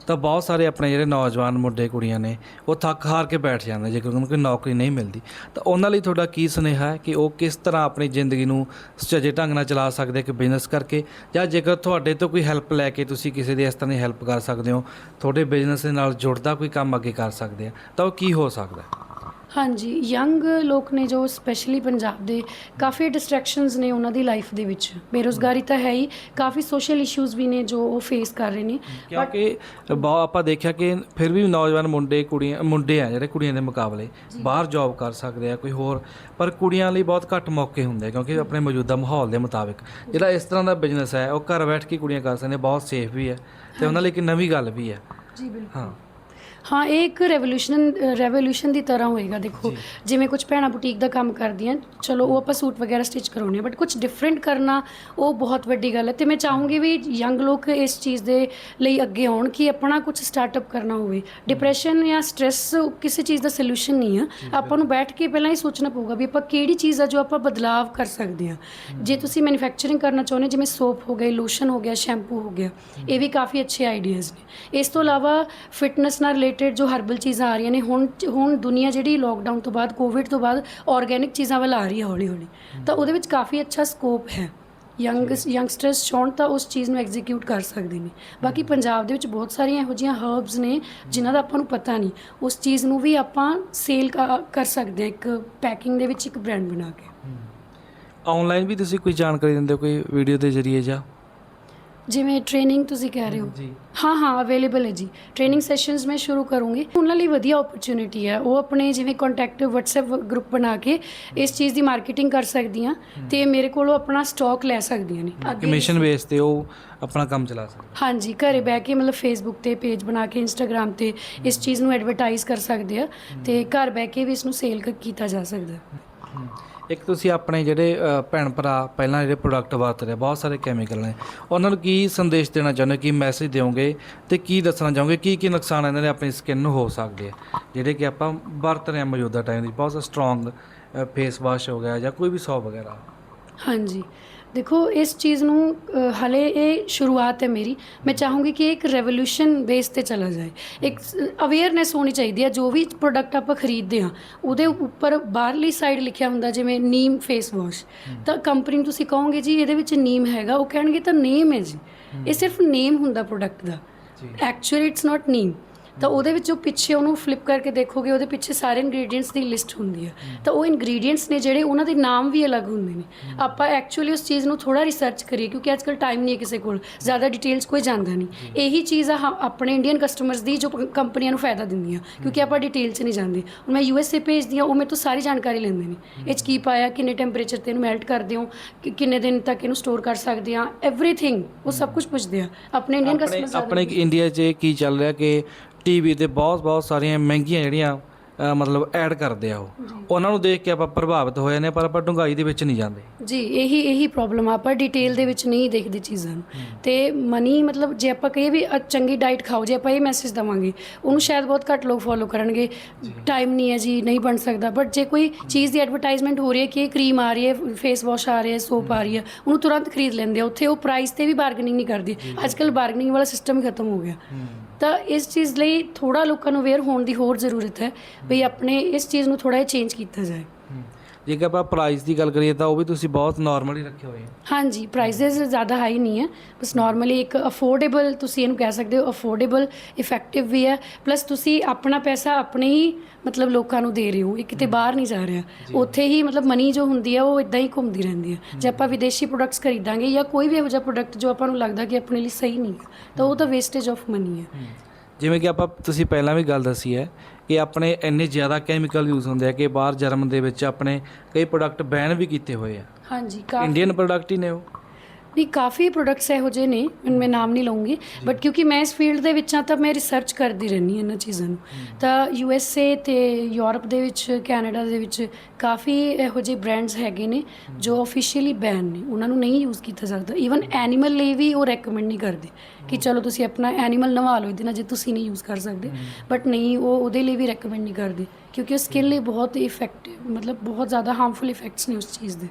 ਤਾਂ ਬਹੁਤ ਸਾਰੇ ਆਪਣੇ ਜਿਹੜੇ ਨੌਜਵਾਨ ਮੁੰਡੇ ਕੁੜੀਆਂ ਨੇ, ਉਹ ਥੱਕ ਹਾਰ ਕੇ ਬੈਠ ਜਾਂਦੇ ਜੇਕਰ ਉਹਨਾਂ ਨੂੰ ਕੋਈ ਨੌਕਰੀ ਨਹੀਂ ਮਿਲਦੀ। ਤਾਂ ਉਹਨਾਂ ਲਈ ਤੁਹਾਡਾ ਕੀ ਸੁਨੇਹਾ ਹੈ ਕਿ ਉਹ ਕਿਸ ਤਰ੍ਹਾਂ ਆਪਣੀ ਜ਼ਿੰਦਗੀ ਨੂੰ ਸੁਚੱਜੇ ਢੰਗ ਨਾਲ ਚਲਾ ਸਕਦੇ ਕਿ ਬਿਜ਼ਨਸ ਕਰਕੇ? ਜਾਂ ਜੇਕਰ ਤੁਹਾਡੇ ਤੋਂ ਕੋਈ ਹੈਲਪ ਲੈ ਕੇ ਤੁਸੀਂ ਕਿਸੇ ਦੀ ਇਸ ਤਰ੍ਹਾਂ ਦੀ ਹੈਲਪ ਕਰ ਸਕਦੇ ਹੋ, ਤੁਹਾਡੇ ਬਿਜ਼ਨਸ ਦੇ ਨਾਲ ਜੁੜਦਾ ਕੋਈ ਕੰਮ ਅੱਗੇ ਕਰ ਸਕਦੇ ਆ, ਤਾਂ ਉਹ ਕੀ ਹੋ ਸਕਦਾ ਹੈ? ਹਾਂਜੀ ਯੰਗ ਲੋਕ ਨੇ ਜੋ ਸਪੈਸ਼ਲੀ ਪੰਜਾਬ ਦੇ ਕਾਫੀ ਡਿਸਟਰੈਕਸ਼ਨਸ ਨੇ ਉਹਨਾਂ ਦੀ ਲਾਈਫ ਦੇ ਵਿੱਚ। ਬੇਰੋਜ਼ਗਾਰੀ ਤਾਂ ਹੈ ਹੀ ਕਾਫੀ ਸੋਸ਼ਲ ਇਸ਼ੂਜ਼ ਵੀ ਨੇ ਜੋ ਉਹ ਫੇਸ ਕਰ ਰਹੇ ਨੇ। ਕਿਉਂਕਿ ਬਹੁਤ ਆਪਾਂ ਦੇਖਿਆ ਕਿ ਫਿਰ ਵੀ ਨੌਜਵਾਨ ਮੁੰਡੇ ਕੁੜੀਆਂ ਮੁੰਡੇ ਆ ਜਿਹੜੇ ਕੁੜੀਆਂ ਦੇ ਮੁਕਾਬਲੇ। ਬਾਹਰ ਜੌਬ ਕਰ ਸਕਦੇ ਆ ਕੋਈ ਹੋਰ। ਪਰ ਕੁੜੀਆਂ ਲਈ ਬਹੁਤ ਘੱਟ ਮੌਕੇ ਹੁੰਦੇ ਆ ਕਿਉਂਕਿ ਆਪਣੇ ਮੌਜੂਦਾ ਮਾਹੌਲ ਦੇ ਮੁਤਾਬਿਕ। ਜਿਹੜਾ ਇਸ ਤਰ੍ਹਾਂ ਦਾ ਬਿਜ਼ਨਸ ਹੈ ਉਹ ਘਰ ਬੈਠ ਕੇ ਕੁੜੀਆਂ ਕਰ ਸਕਦੀਆਂ ਬਹੁਤ ਸੇਫ ਵੀ ਹੈ। ਤੇ ਉਹਨਾਂ ਲਈ ਇੱਕ ਨਵੀਂ ਗੱਲ ਵੀ ਹੈ। ਜੀ ਬਿਲਕੁਲ। ਹਾਂ ਇਹ ਇੱਕ ਰੈਵੋਲੂਸ਼ਨ ਰੈਵੋਲੂਸ਼ਨ ਦੀ ਤਰ੍ਹਾਂ ਹੋਏਗਾ ਦੇਖੋ। ਜਿਵੇਂ ਕੁਝ ਭੈਣਾਂ ਬੁਟੀਕ ਦਾ ਕੰਮ ਕਰਦੀਆਂ ਚਲੋ ਉਹ ਆਪਾਂ ਸੂਟ ਵਗੈਰਾ ਸਟਿਚ ਕਰਾਉਂਦੇ ਆ ਬਟ ਕੁਝ ਡਿਫਰੈਂਟ ਕਰਨਾ ਉਹ ਬਹੁਤ ਵੱਡੀ ਗੱਲ ਹੈ। ਤੇ ਮੈਂ ਚਾਹੂੰਗੀ ਵੀ ਯੰਗ ਲੋਕ ਇਸ ਚੀਜ਼ ਦੇ ਲਈ ਅੱਗੇ ਆਉਣ ਕਿ ਆਪਣਾ ਕੁਝ ਸਟਾਰਟਅਪ ਕਰਨਾ ਹੋਵੇ। ਡਿਪਰੈਸ਼ਨ ਜਾਂ ਸਟ੍ਰੈਸ ਕਿਸੇ ਚੀਜ਼ ਦਾ ਸੋਲੂਸ਼ਨ ਨਹੀਂ ਆ। ਆਪਾਂ ਨੂੰ ਬੈਠ ਕੇ ਪਹਿਲਾਂ ਹੀ ਸੋਚਣਾ ਪਊਗਾ ਵੀ ਆਪਾਂ ਕਿਹੜੀ ਚੀਜ਼ ਆ ਜੋ ਆਪਾਂ ਬਦਲਾਵ ਕਰ ਸਕਦੇ ਆ ਜੇ ਤੁਸੀਂ ਮੈਨੂਫੈਕਚਰਿੰਗ ਕਰਨਾ ਚਾਹੁੰਦੇ ਜਿਵੇਂ ਸੋਪ ਹੋ ਗਏ ਲੋਸ਼ਨ ਹੋ ਗਿਆ ਸ਼ੈਂਪੂ ਹੋ ਗਿਆ ਇਹ ਵੀ ਕਾਫੀ ਅੱਛੇ ਆਈਡੀਆਜ਼ ਨੇ। ਇਸ ਤੋਂ ਇਲਾਵਾ ਫਿਟਨੈਸ ਨਾਲ ਰਿਲੇਟਡ ਜੋ ਹਰਬਲ ਚੀਜ਼ਾਂ ਆ ਰਹੀਆਂ ਨੇ ਹੁਣ ਹੁਣ ਦੁਨੀਆ ਜਿਹੜੀ ਲੋਕਡਾਊਨ ਤੋਂ ਬਾਅਦ ਕੋਵਿਡ ਤੋਂ ਬਾਅਦ ਆਰਗੇਨਿਕ ਚੀਜ਼ਾਂ ਵੱਲ ਆ ਰਹੀ ਹੈ ਹੌਲੀ ਹੌਲੀ। ਤਾਂ ਉਹਦੇ ਵਿੱਚ ਕਾਫੀ ਅੱਛਾ ਸਕੋਪ ਹੈ। ਯੰਗ ਯੰਗਸਟਰਸ ਚਾਹੁਣ ਤਾਂ ਉਸ ਚੀਜ਼ ਨੂੰ ਐਗਜ਼ੀਕਿਊਟ ਕਰ ਸਕਦੇ ਨੇ। ਬਾਕੀ ਪੰਜਾਬ ਦੇ ਵਿੱਚ ਬਹੁਤ ਸਾਰੀਆਂ ਇਹੋ ਜਿਹੀਆਂ ਹਰਬਸ ਨੇ ਜਿਨ੍ਹਾਂ ਦਾ ਆਪਾਂ ਨੂੰ ਪਤਾ ਨਹੀਂ। ਉਸ ਚੀਜ਼ ਨੂੰ ਵੀ ਆਪਾਂ ਸੇਲ ਕਰ ਸਕਦੇ ਹਾਂ ਇੱਕ ਪੈਕਿੰਗ ਦੇ ਵਿੱਚ ਇੱਕ ਬ੍ਰਾਂਡ ਬਣਾ ਕੇ। ਆਨਲਾਈਨ ਵੀ ਤੁਸੀਂ ਕੋਈ ਜਾਣਕਾਰੀ ਦਿੰਦੇ ਹੋ ਕੋਈ ਵੀਡੀਓ ਦੇ ਜ਼ਰੀਏ ਜਾਂ? ਜਿਵੇਂ ਟ੍ਰੇਨਿੰਗ ਤੁਸੀਂ ਕਹਿ ਰਹੇ ਹੋ। ਜੀ। ਹਾਂ ਹਾਂ ਅਵੇਲੇਬਲ ਹੈ ਜੀ। ਟ੍ਰੇਨਿੰਗ ਸੈਸ਼ਨਸ ਮੈਂ ਸ਼ੁਰੂ ਕਰੂੰਗੀ। ਉਹਨਾਂ ਲਈ ਵਧੀਆ ਓਪਰਚ्युनिटी ਹੈ। ਉਹ ਆਪਣੇ ਜਿਵੇਂ ਕੰਟੈਕਟ WhatsApp ਗਰੁੱਪ ਬਣਾ ਕੇ ਇਸ ਚੀਜ਼ ਦੀ ਮਾਰਕੀਟਿੰਗ ਕਰ ਸਕਦੀਆਂ ਤੇ ਮੇਰੇ ਕੋਲੋਂ ਆਪਣਾ ਸਟਾਕ ਲੈ ਸਕਦੀਆਂ ਨੇ। ਕਮਿਸ਼ਨ ਬੇਸ ਤੇ ਉਹ ਆਪਣਾ ਕੰਮ ਚਲਾ ਸਕਦੇ। ਹਾਂਜੀ ਘਰੇ ਬਹਿ ਕੇ ਮਤਲਬ ਫੇਸਬੁੱਕ ਤੇ ਪੇਜ ਬਣਾ ਕੇ ਇੰਸਟਾਗ੍ਰam ਤੇ ਇਸ ਚੀਜ਼ ਨੂੰ ਐਡਵਰਟਾਈਜ਼ ਕਰ ਸਕਦੇ ਆ ਤੇ ਘਰ ਬਹਿ ਕੇ ਵੀ ਇਸ ਨੂੰ ਸੇਲ ਕੀਤਾ ਜਾ ਸਕਦਾ। ਇੱਕ ਤੁਸੀਂ ਆਪਣੇ ਜਿਹੜੇ ਅ, ਭੈਣ ਭਰਾ ਪਹਿਲਾਂ ਜਿਹੜੇ ਪ੍ਰੋਡਕਟ ਵਰਤ ਰਹੇ ਬਹੁਤ ਸਾਰੇ ਕੈਮੀਕਲ ਨੇ ਉਹਨਾਂ ਨੂੰ ਕੀ ਸੰਦੇਸ਼ ਦੇਣਾ ਚਾਹੁੰਦੇ ਹੋ? ਕੀ ਮੈਸੇਜ ਦਿਓਗੇ? ਤੇ ਕੀ ਦੱਸਣਾ ਚਾਹੋਗੇ? ਕੀ ਕੀ ਨੁਕਸਾਨ ਇਹਨਾਂ ਦੇ ਆਪਣੀ ਸਕਿਨ ਨੂੰ ਹੋ ਸਕਦੇ ਆ? ਜਿਹੜੇ ਕਿ ਆਪਾਂ ਵਰਤ ਰਹੇ ਹਾਂ ਮੌਜੂਦਾ ਟਾਈਮ ਵਿੱਚ ਬਹੁਤ ਸਟਰੋਂਗ ਫੇਸ ਵਾਸ਼ ਹੋ ਗਿਆ ਜਾਂ ਕੋਈ ਵੀ ਸੌਪ ਵਗੈਰਾ। ਹਾਂਜੀ। ਦੇਖੋ ਇਸ ਚੀਜ਼ ਨੂੰ ਅ, ਹਲੇ ਇਹ ਸ਼ੁਰੂਆਤ ਹੈ ਮੇਰੀ। ਮੈਂ ਚਾਹੂੰਗੀ ਕਿ ਇੱਕ ਰੈਵੋਲੂਸ਼ਨ ਬੇਸ ਤੇ ਚਲਾ ਜਾਏ। ਇੱਕ ਅਵੇਅਰਨੈਸ ਹੋਣੀ ਚਾਹੀਦੀ ਹੈ ਜੋ ਵੀ ਪ੍ਰੋਡਕਟ ਆਪਾਂ ਖਰੀਦਦੇ ਹਾਂ ਉਹਦੇ ਉੱਪਰ ਬਾਹਰਲੀ ਸਾਈਡ ਲਿਖਿਆ ਹੁੰਦਾ ਜਿਵੇਂ ਨੀਮ ਫੇਸ ਵਾਸ਼ ਤਾਂ ਕੰਪਨੀ ਨੂੰ ਤੁਸੀਂ ਕਹੋਗੇ ਜੀ ਇਹਦੇ ਵਿੱਚ ਨੀਮ ਹੈਗਾ। ਉਹ ਕਹਿਣਗੇ ਤਾਂ ਨੇਮ ਹੈ ਜੀ। ਇਹ ਸਿਰਫ ਨੇਮ ਹੁੰਦਾ ਪ੍ਰੋਡਕਟ ਦਾ। ਜੀ। ਐਕਚੁਅਲੀ ਇਟਸ ਨਾਟ ਨੀਮ ਤਾਂ ਉਹਦੇ ਵਿੱਚ ਜੋ ਪਿੱਛੇ ਉਹਨੂੰ ਫਲਿੱਪ ਕਰਕੇ ਦੇਖੋਗੇ ਉਹਦੇ ਪਿੱਛੇ ਸਾਰੇ ਇੰਗਰੀਡੀਅੰਟਸ ਦੀ ਲਿਸਟ ਹੁੰਦੀ ਹੈ। ਤਾਂ ਉਹ ਇੰਗਰੀਡੀਅੰਟਸ ਨੇ ਜਿਹੜੇ ਉਹਨਾਂ ਦੇ ਨਾਮ ਵੀ ਅਲੱਗ ਹੁੰਦੇ ਨੇ। ਆਪਾਂ ਐਕਚੁਅਲੀ ਉਸ ਚੀਜ਼ ਨੂੰ ਥੋੜਾ ਰਿਸਰਚ ਕਰੀਏ ਕਿਉਂਕਿ ਅੱਜਕੱਲ ਟਾਈਮ ਨਹੀਂ ਹੈ ਕਿਸੇ ਕੋਲ। ਜ਼ਿਆਦਾ ਡਿਟੇਲਸ ਕੋਈ ਜਾਣਦਾ ਨਹੀਂ। ਇਹੀ ਚੀਜ਼ ਆ ਆਪਣੇ ਇੰਡੀਅਨ ਕਸਟਮਰਸ ਦੀ ਜੋ ਕੰਪਨੀਆਂ ਨੂੰ ਫਾਇਦਾ ਦਿੰਦੀਆਂ। ਕਿਉਂਕਿ ਆਪਾਂ ਡਿਟੇਲ 'ਚ ਨਹੀਂ ਜਾਂਦੇ। ਹੁਣ ਮੈਂ ਯੂ ਐਸ ਏ ਭੇਜਦੀ ਹਾਂ ਉਹ ਮੇਰੇ ਤੋਂ ਸਾਰੀ ਜਾਣਕਾਰੀ ਲੈਂਦੇ ਨੇ। ਇਹ 'ਚ ਕੀ ਪਾਇਆ ਕਿੰਨੇ ਟੈਂਪਰੇਚਰ ਤੇ ਇਹਨੂੰ ਮੈਲਟ ਕਰਦੇ ਹੋ ਕਿ ਕਿੰਨੇ ਦਿਨ ਤੱਕ ਇਹਨੂੰ ਸਟੋਰ ਕਰ ਸਕਦੇ ਆ ਐਵਰੀਥਿੰਗ ਉਹ ਸਭ ਕੁਝ ਪੁੱਛਦੇ ਆ। ਆਪਣੇ ਇੰਡੀਅਨ ਕਸਟਮਰਸ ਆਪਣੇ ਇੰਡੀਆ 'ਚ ਕੀ ਚੱਲ ਰਿਹਾ ਕਿ ਟੀਵੀ ਤੇ ਬਹੁਤ ਬਹੁਤ ਸਾਰੀਆਂ ਮਹਿੰਗੀਆਂ ਜਿਹੜੀਆਂ ਅ, ਮਤਲਬ ਐਡ ਕਰਦੇ ਆ ਉਹ। ਉਹਨਾਂ ਨੂੰ ਦੇਖ ਕੇ ਆਪਾਂ ਪ੍ਰਭਾਵਿਤ ਹੋ ਜਾਂਦੇ ਹਾਂ, ਪਰ ਆਪਾਂ ਡੂੰਘਾਈ ਦੇ ਵਿੱਚ ਨਹੀਂ ਜਾਂਦੇ। ਜੀ ਇਹੀ ਇਹੀ ਪ੍ਰੋਬਲਮ ਆ। ਆਪਾਂ ਡਿਟੇਲ ਦੇ ਵਿੱਚ ਨਹੀਂ ਦੇਖਦੇ ਚੀਜ਼ਾਂ ਨੂੰ। ਤੇ ਮਨੀ ਮਤਲਬ ਜੇ ਆਪਾਂ ਕਹੀਏ ਵੀ ਅ, ਚੰਗੀ ਡਾਈਟ ਖਾਓ ਜੇ ਆਪਾਂ ਇਹ ਮੈਸੇਜ ਦਵਾਂਗੇ ਉਹਨੂੰ ਸ਼ਾਇਦ ਬਹੁਤ ਘੱਟ ਲੋਕ ਫੋਲੋ ਕਰਨਗੇ। ਟਾਈਮ ਨਹੀਂ ਹੈ ਜੀ ਨਹੀਂ ਬਣ ਸਕਦਾ। ਬਟ ਜੇ ਕੋਈ ਚੀਜ਼ ਦੀ ਐਡਵਰਟਾਈਜ਼ਮੈਂਟ ਹੋ ਰਹੀ ਹੈ ਕਿ ਇਹ ਕਰੀਮ ਆ ਰਹੀ ਹੈ ਫੇਸ ਵਾਸ਼ ਆ ਰਿਹਾ ਹੈ ਸੋਪ ਆ ਰਹੀ ਹੈ ਉਹਨੂੰ ਤੁਰੰਤ ਖਰੀਦ ਲੈਂਦੇ ਆ। ਉੱਥੇ ਉਹ ਪ੍ਰਾਈਸ ਤੇ ਵੀ ਬਾਰਗੇਨਿੰਗ ਨਹੀਂ ਕਰਦੇ। ਅੱਜਕੱਲ ਬਾਰਗੇਨਿੰਗ ਵਾਲਾ ਸਿਸਟਮ ਹੀ ਖਤਮ ਹੋ ਗਿਆ। ਤਾਂ ਇਸ ਚੀਜ਼ ਲਈ ਥੋੜਾ ਲੋਕਾਂ ਨੂੰ ਅਵੇਅਰ ਹੋਣ ਦੀ ਹੋਰ ਜ਼ਰੂਰਤ ਹੈ। ਵੀ ਆਪਣੇ ਇਸ ਚੀਜ਼ ਨੂੰ ਥੋੜਾ ਜਿਹਾ ਚੇਂਜ ਕੀਤਾ ਜਾਏ। ਜੇਕਰ ਆਪਾਂ ਪ੍ਰਾਈਸ ਦੀ ਗੱਲ ਕਰੀਏ ਤਾਂ ਉਹ ਵੀ ਤੁਸੀਂ ਬਹੁਤ ਨਾਰਮਲ ਹੀ ਰੱਖੇ ਹੋਏ ਆ। ਹਾਂਜੀ ਪ੍ਰਾਈਸਸ ਜ਼ਿਆਦਾ ਹਾਈ ਨਹੀਂ ਹੈ। ਬਸ ਨਾਰਮਲੀ ਇੱਕ ਅਫੋਰਡੇਬਲ ਤੁਸੀਂ ਇਹਨੂੰ ਕਹਿ ਸਕਦੇ ਹੋ ਅਫੋਰਡੇਬਲ ਇਫੈਕਟਿਵ ਵੀ ਹੈ। ਪਲੱਸ ਤੁਸੀਂ ਆਪਣਾ ਪੈਸਾ ਆਪਣੇ ਹੀ ਮਤਲਬ ਲੋਕਾਂ ਨੂੰ ਦੇ ਰਹੇ ਹੋ। ਇਹ ਕਿਤੇ ਬਾਹਰ ਨਹੀਂ ਜਾ ਰਿਹਾ। ਉੱਥੇ ਹੀ ਮਤਲਬ ਮਨੀ ਜੋ ਹੁੰਦੀ ਹੈ ਉਹ ਇਦਾਂ ਹੀ ਘੁੰਮਦੀ ਰਹਿੰਦੀ ਹੈ ਜੇ ਆਪਾਂ ਵਿਦੇਸ਼ੀ ਪ੍ਰੋਡਕਟਸ ਖਰੀਦਾਂਗੇ ਜਾਂ ਕੋਈ ਵੀ ਇਹੋ ਜਿਹਾ ਪ੍ਰੋਡਕਟ ਜੋ ਆਪਾਂ ਨੂੰ ਲੱਗਦਾ ਕਿ ਆਪਣੇ ਲਈ ਸਹੀ ਨਹੀਂ ਹੈ ਤਾਂ ਉਹ ਤਾਂ ਵੇਸਟੇਜ ਆਫ ਮਨੀ ਹੈ। ਜਿਵੇਂ ਕਿ ਆਪਾਂ ਤੁਸੀਂ ਪਹਿਲਾਂ ਵੀ ਗੱਲ ਦੱਸੀ ਹੈ ਕਿ ਆਪਣੇ ਇੰਨੇ ਜ਼ਿਆਦਾ ਕੈਮੀਕਲ ਯੂਜ਼ ਹੁੰਦੇ ਆ ਕਿ ਬਾਹਰ ਜਰਮਨ ਦੇ ਵਿੱਚ ਆਪਣੇ ਕਈ ਪ੍ਰੋਡਕਟ ਬੈਨ ਵੀ ਕੀਤੇ ਹੋਏ ਆ। ਹਾਂਜੀ ਕਾਫੀ ਇੰਡੀਅਨ ਪ੍ਰੋਡਕਟ ਹੀ ਨੇ ਉਹ। ਨਹੀਂ ਕਾਫੀ ਪ੍ਰੋਡਕਟਸ ਇਹੋ ਜਿਹੇ ਨੇ ਮੈਂ ਨਾਮ ਨਹੀਂ ਲਵਾਂਗੀ ਬਟ ਕਿਉਂਕਿ ਮੈਂ ਇਸ ਫੀਲਡ ਦੇ ਵਿੱਚ ਆ ਤਾਂ ਮੈਂ ਰਿਸਰਚ ਕਰਦੀ ਰਹਿੰਦੀ ਹਾਂ ਇਹਨਾਂ ਚੀਜ਼ਾਂ ਨੂੰ। ਤਾਂ ਯੂ ਐਸ ਏ ਤੇ ਯੂਰਪ ਦੇ ਵਿੱਚ ਕੈਨੇਡਾ ਦੇ ਵਿੱਚ ਕਾਫੀ ਇਹੋ ਜਿਹੇ ਬ੍ਰਾਂਡਸ ਹੈਗੇ ਨੇ ਜੋ ਆਫੀਸ਼ੀਅਲੀ ਬੈਨ ਨੇ। ਉਹਨਾਂ ਨੂੰ ਨਹੀਂ ਯੂਜ਼ ਕੀਤਾ ਸਕਦਾ। ਇਵਨ ਐਨੀਮਲ ਲਈ ਵੀ ਉਹ ਰეკਮੈਂਡ ਨਹੀਂ ਕਰਦੇ। ਕਿ ਚਲੋ ਤੁਸੀਂ ਆਪਣਾ ਐਨੀਮਲ ਨਵਾ ਲਓ ਇਹਦੇ ਨਾਲ ਜੇ ਤੁਸੀਂ ਨਹੀਂ ਯੂਜ਼ ਕਰ ਸਕਦੇ। ਬਟ ਨਹੀਂ, ਉਹ ਉਹਦੇ ਲਈ ਵੀ ਰეკਮੈਂਡ ਨਹੀਂ ਕਰਦੇ। ਕਿਉਂਕਿ ਉਹ ਸਕਿਨ ਲਈ ਬਹੁਤ ਇਫੈਕਟਿਵ ਮਤਲਬ ਬਹੁਤ ਜ਼ਿਆਦਾ ਹਾਰਮਫੁਲ ਇਫੈਕਟਸ ਨੇ ਉਸ ਚੀਜ਼ ਦੇ।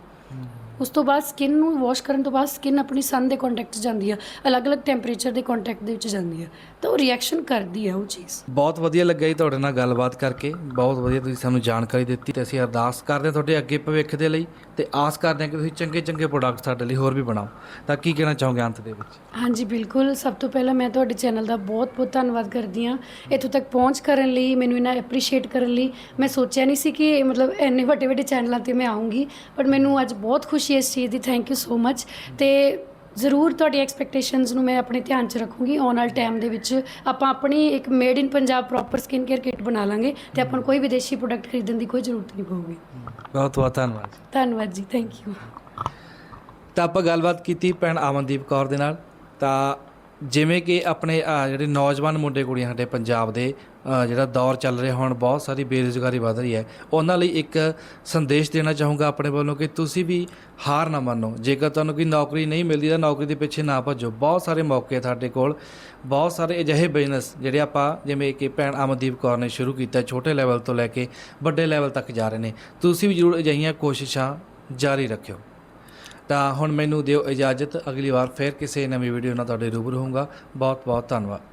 ਉਸ ਤੋਂ ਬਾਅਦ ਸਕਿਨ ਨੂੰ ਵਾਸ਼ ਕਰਨ ਤੋਂ ਬਾਅਦ ਸਕਿਨ ਆਪਣੀ ਸਨ ਦੇ ਕੰਟੈਕਟ 'ਚ ਜਾਂਦੀ ਆ ਅਲੱਗ-ਅਲੱਗ ਟੈਂਪਰੇਚਰ ਦੇ ਕੰਟੈਕਟ ਦੇ ਵਿੱਚ ਜਾਂਦੀ ਆ। ਤਾਂ ਉਹ ਰਿਐਕਸ਼ਨ ਕਰਦੀ ਆ ਉਹ ਚੀਜ਼। ਬਹੁਤ ਵਧੀਆ ਲੱਗਾ ਜੀ ਤੁਹਾਡੇ ਨਾਲ ਗੱਲਬਾਤ ਕਰਕੇ ਬਹੁਤ ਵਧੀਆ ਤੁਸੀਂ ਸਾਨੂੰ ਜਾਣਕਾਰੀ ਦਿੱਤੀ ਤੇ ਅਸੀਂ ਅਰਦਾਸ ਕਰਦੇ ਹਾਂ ਤੁਹਾਡੇ ਅੱਗੇ ਭਵਿੱਖ ਦੇ ਲਈ ਤੇ ਆਸ ਕਰਦੇ ਹਾਂ ਕਿ ਤੁਸੀਂ ਚੰਗੇ ਚੰਗੇ ਪ੍ਰੋਡਕਟ ਸਾਡੇ ਲਈ ਹੋਰ ਵੀ ਬਣਾਓ। ਤਾਂ ਕੀ ਕਹਿਣਾ ਚਾਹੋਗੇ ਅੰਤ ਦੇ ਵਿੱਚ? ਹਾਂਜੀ ਬਿਲਕੁਲ। ਸਭ ਤੋਂ ਪਹਿਲਾਂ ਮੈਂ ਤੁਹਾਡੇ ਚੈਨਲ ਦਾ ਬਹੁਤ-ਬਹੁਤ ਧੰਨਵਾਦ ਕਰਦੀ ਹਾਂ। ਇੱਥੋਂ ਤੱਕ ਪਹੁੰਚ ਕਰਨ ਲਈ ਮੈਨੂੰ ਇਹਨਾਂ ਐਪਰੀਸ਼ੀਏਟ ਕਰਨ ਲਈ। ਮੈਂ ਸੋਚਿਆ ਨਹੀਂ ਸੀ ਕਿ ਮਤਲਬ ਇੰਨੇ ਵੱਡੇ-ਵੱਡੇ ਚੈਨਲਾਂ ਤੇ ਮੈਂ ਆਉਂਗੀ ਬਟ ਮੈਨੂੰ ਅੱਜ ਬਹੁਤ ਖੁਸ਼ੀ ਹੈ ਇਸ ਚੀਜ਼ ਦੀ ਥੈਂਕ ਯੂ ਸੋ ਮੱਚ ਤੇ ਜ਼ਰੂਰ ਤੁਹਾਡੀ ਐਕਸਪੈਕਟੇਸ਼ਨਸ ਨੂੰ ਮੈਂ ਆਪਣੇ ਧਿਆਨ 'ਚ ਰੱਖੂੰਗੀ। ਆਉਣ ਵਾਲੇ ਟਾਈਮ ਦੇ ਵਿੱਚ ਆਪਾਂ ਆਪਣੀ ਇੱਕ made in Punjab proper skin care kit ਬਣਾ ਲਾਂਗੇ ਤੇ ਆਪਾਂ ਨੂੰ ਕੋਈ ਵਿਦੇਸ਼ੀ ਪ੍ਰੋਡਕਟ ਖਰੀਦਣ ਦੀ ਕੋਈ ਜ਼ਰੂਰਤ ਨਹੀਂ ਪਊਗੀ। ਬਹੁਤ ਬਹੁਤ ਧੰਨਵਾਦ ਧੰਨਵਾਦ ਜੀ ਥੈਂਕ ਯੂ ਤਾਂ ਆਪਾਂ ਗੱਲਬਾਤ ਕੀਤੀ ਭੈਣ ਅਮਨਦੀਪ ਕੌਰ ਦੇ ਨਾਲ। ਤਾਂ ਜਿਵੇਂ ਕਿ ਆਪਣੇ ਜਿਹੜੇ ਨੌਜਵਾਨ ਮੁੰਡੇ ਕੁੜੀਆਂ ਸਾਡੇ ਪੰਜਾਬ ਦੇ ਜਿਹੜਾ ਦੌਰ ਚੱਲ ਰਿਹਾ, ਹੁਣ ਬਹੁਤ ਸਾਰੀ ਬੇਰੁਜ਼ਗਾਰੀ ਵਧ ਰਹੀ ਹੈ। ਉਹਨਾਂ ਲਈ ਇੱਕ ਸੰਦੇਸ਼ ਦੇਣਾ ਚਾਹੂੰਗਾ ਆਪਣੇ ਵੱਲੋਂ ਕਿ ਤੁਸੀਂ ਵੀ ਹਾਰ ਨਾ ਮੰਨੋ। ਜੇਕਰ ਤੁਹਾਨੂੰ ਕੋਈ ਨੌਕਰੀ ਨਹੀਂ ਮਿਲਦੀ ਤਾਂ ਨੌਕਰੀ ਦੇ ਪਿੱਛੇ ਨਾ ਭੱਜੋ। ਬਹੁਤ ਸਾਰੇ ਮੌਕੇ ਤੁਹਾਡੇ ਕੋਲ, ਬਹੁਤ ਸਾਰੇ ਅਜਿਹੇ ਬਿਜ਼ਨਸ ਜਿਹੜੇ ਆਪਾਂ ਜਿਵੇਂ ਕਿ ਭੈਣ ਅਮਨਦੀਪ ਕੌਰ ਨੇ ਸ਼ੁਰੂ ਕੀਤਾ, ਛੋਟੇ ਲੈਵਲ ਤੋਂ ਲੈ ਕੇ ਵੱਡੇ ਲੈਵਲ ਤੱਕ ਜਾ ਰਹੇ ਨੇ। ਤੁਸੀਂ ਵੀ ਜ਼ਰੂਰ ਅਜਿਹੀਆਂ ਕੋਸ਼ਿਸ਼ਾਂ ਜਾਰੀ ਰੱਖਿਓ। ਤਾਂ ਹੁਣ ਮੈਨੂੰ ਦਿਓ ਇਜਾਜ਼ਤ। ਅਗਲੀ ਵਾਰ ਫੇਰ ਕਿਸੇ ਨਵੀਂ ਵੀਡੀਓ ਨਾਲ ਤੁਹਾਡੇ ਰੂਬਰੂ ਹੋਊਂਗਾ। ਬਹੁਤ ਬਹੁਤ ਧੰਨਵਾਦ।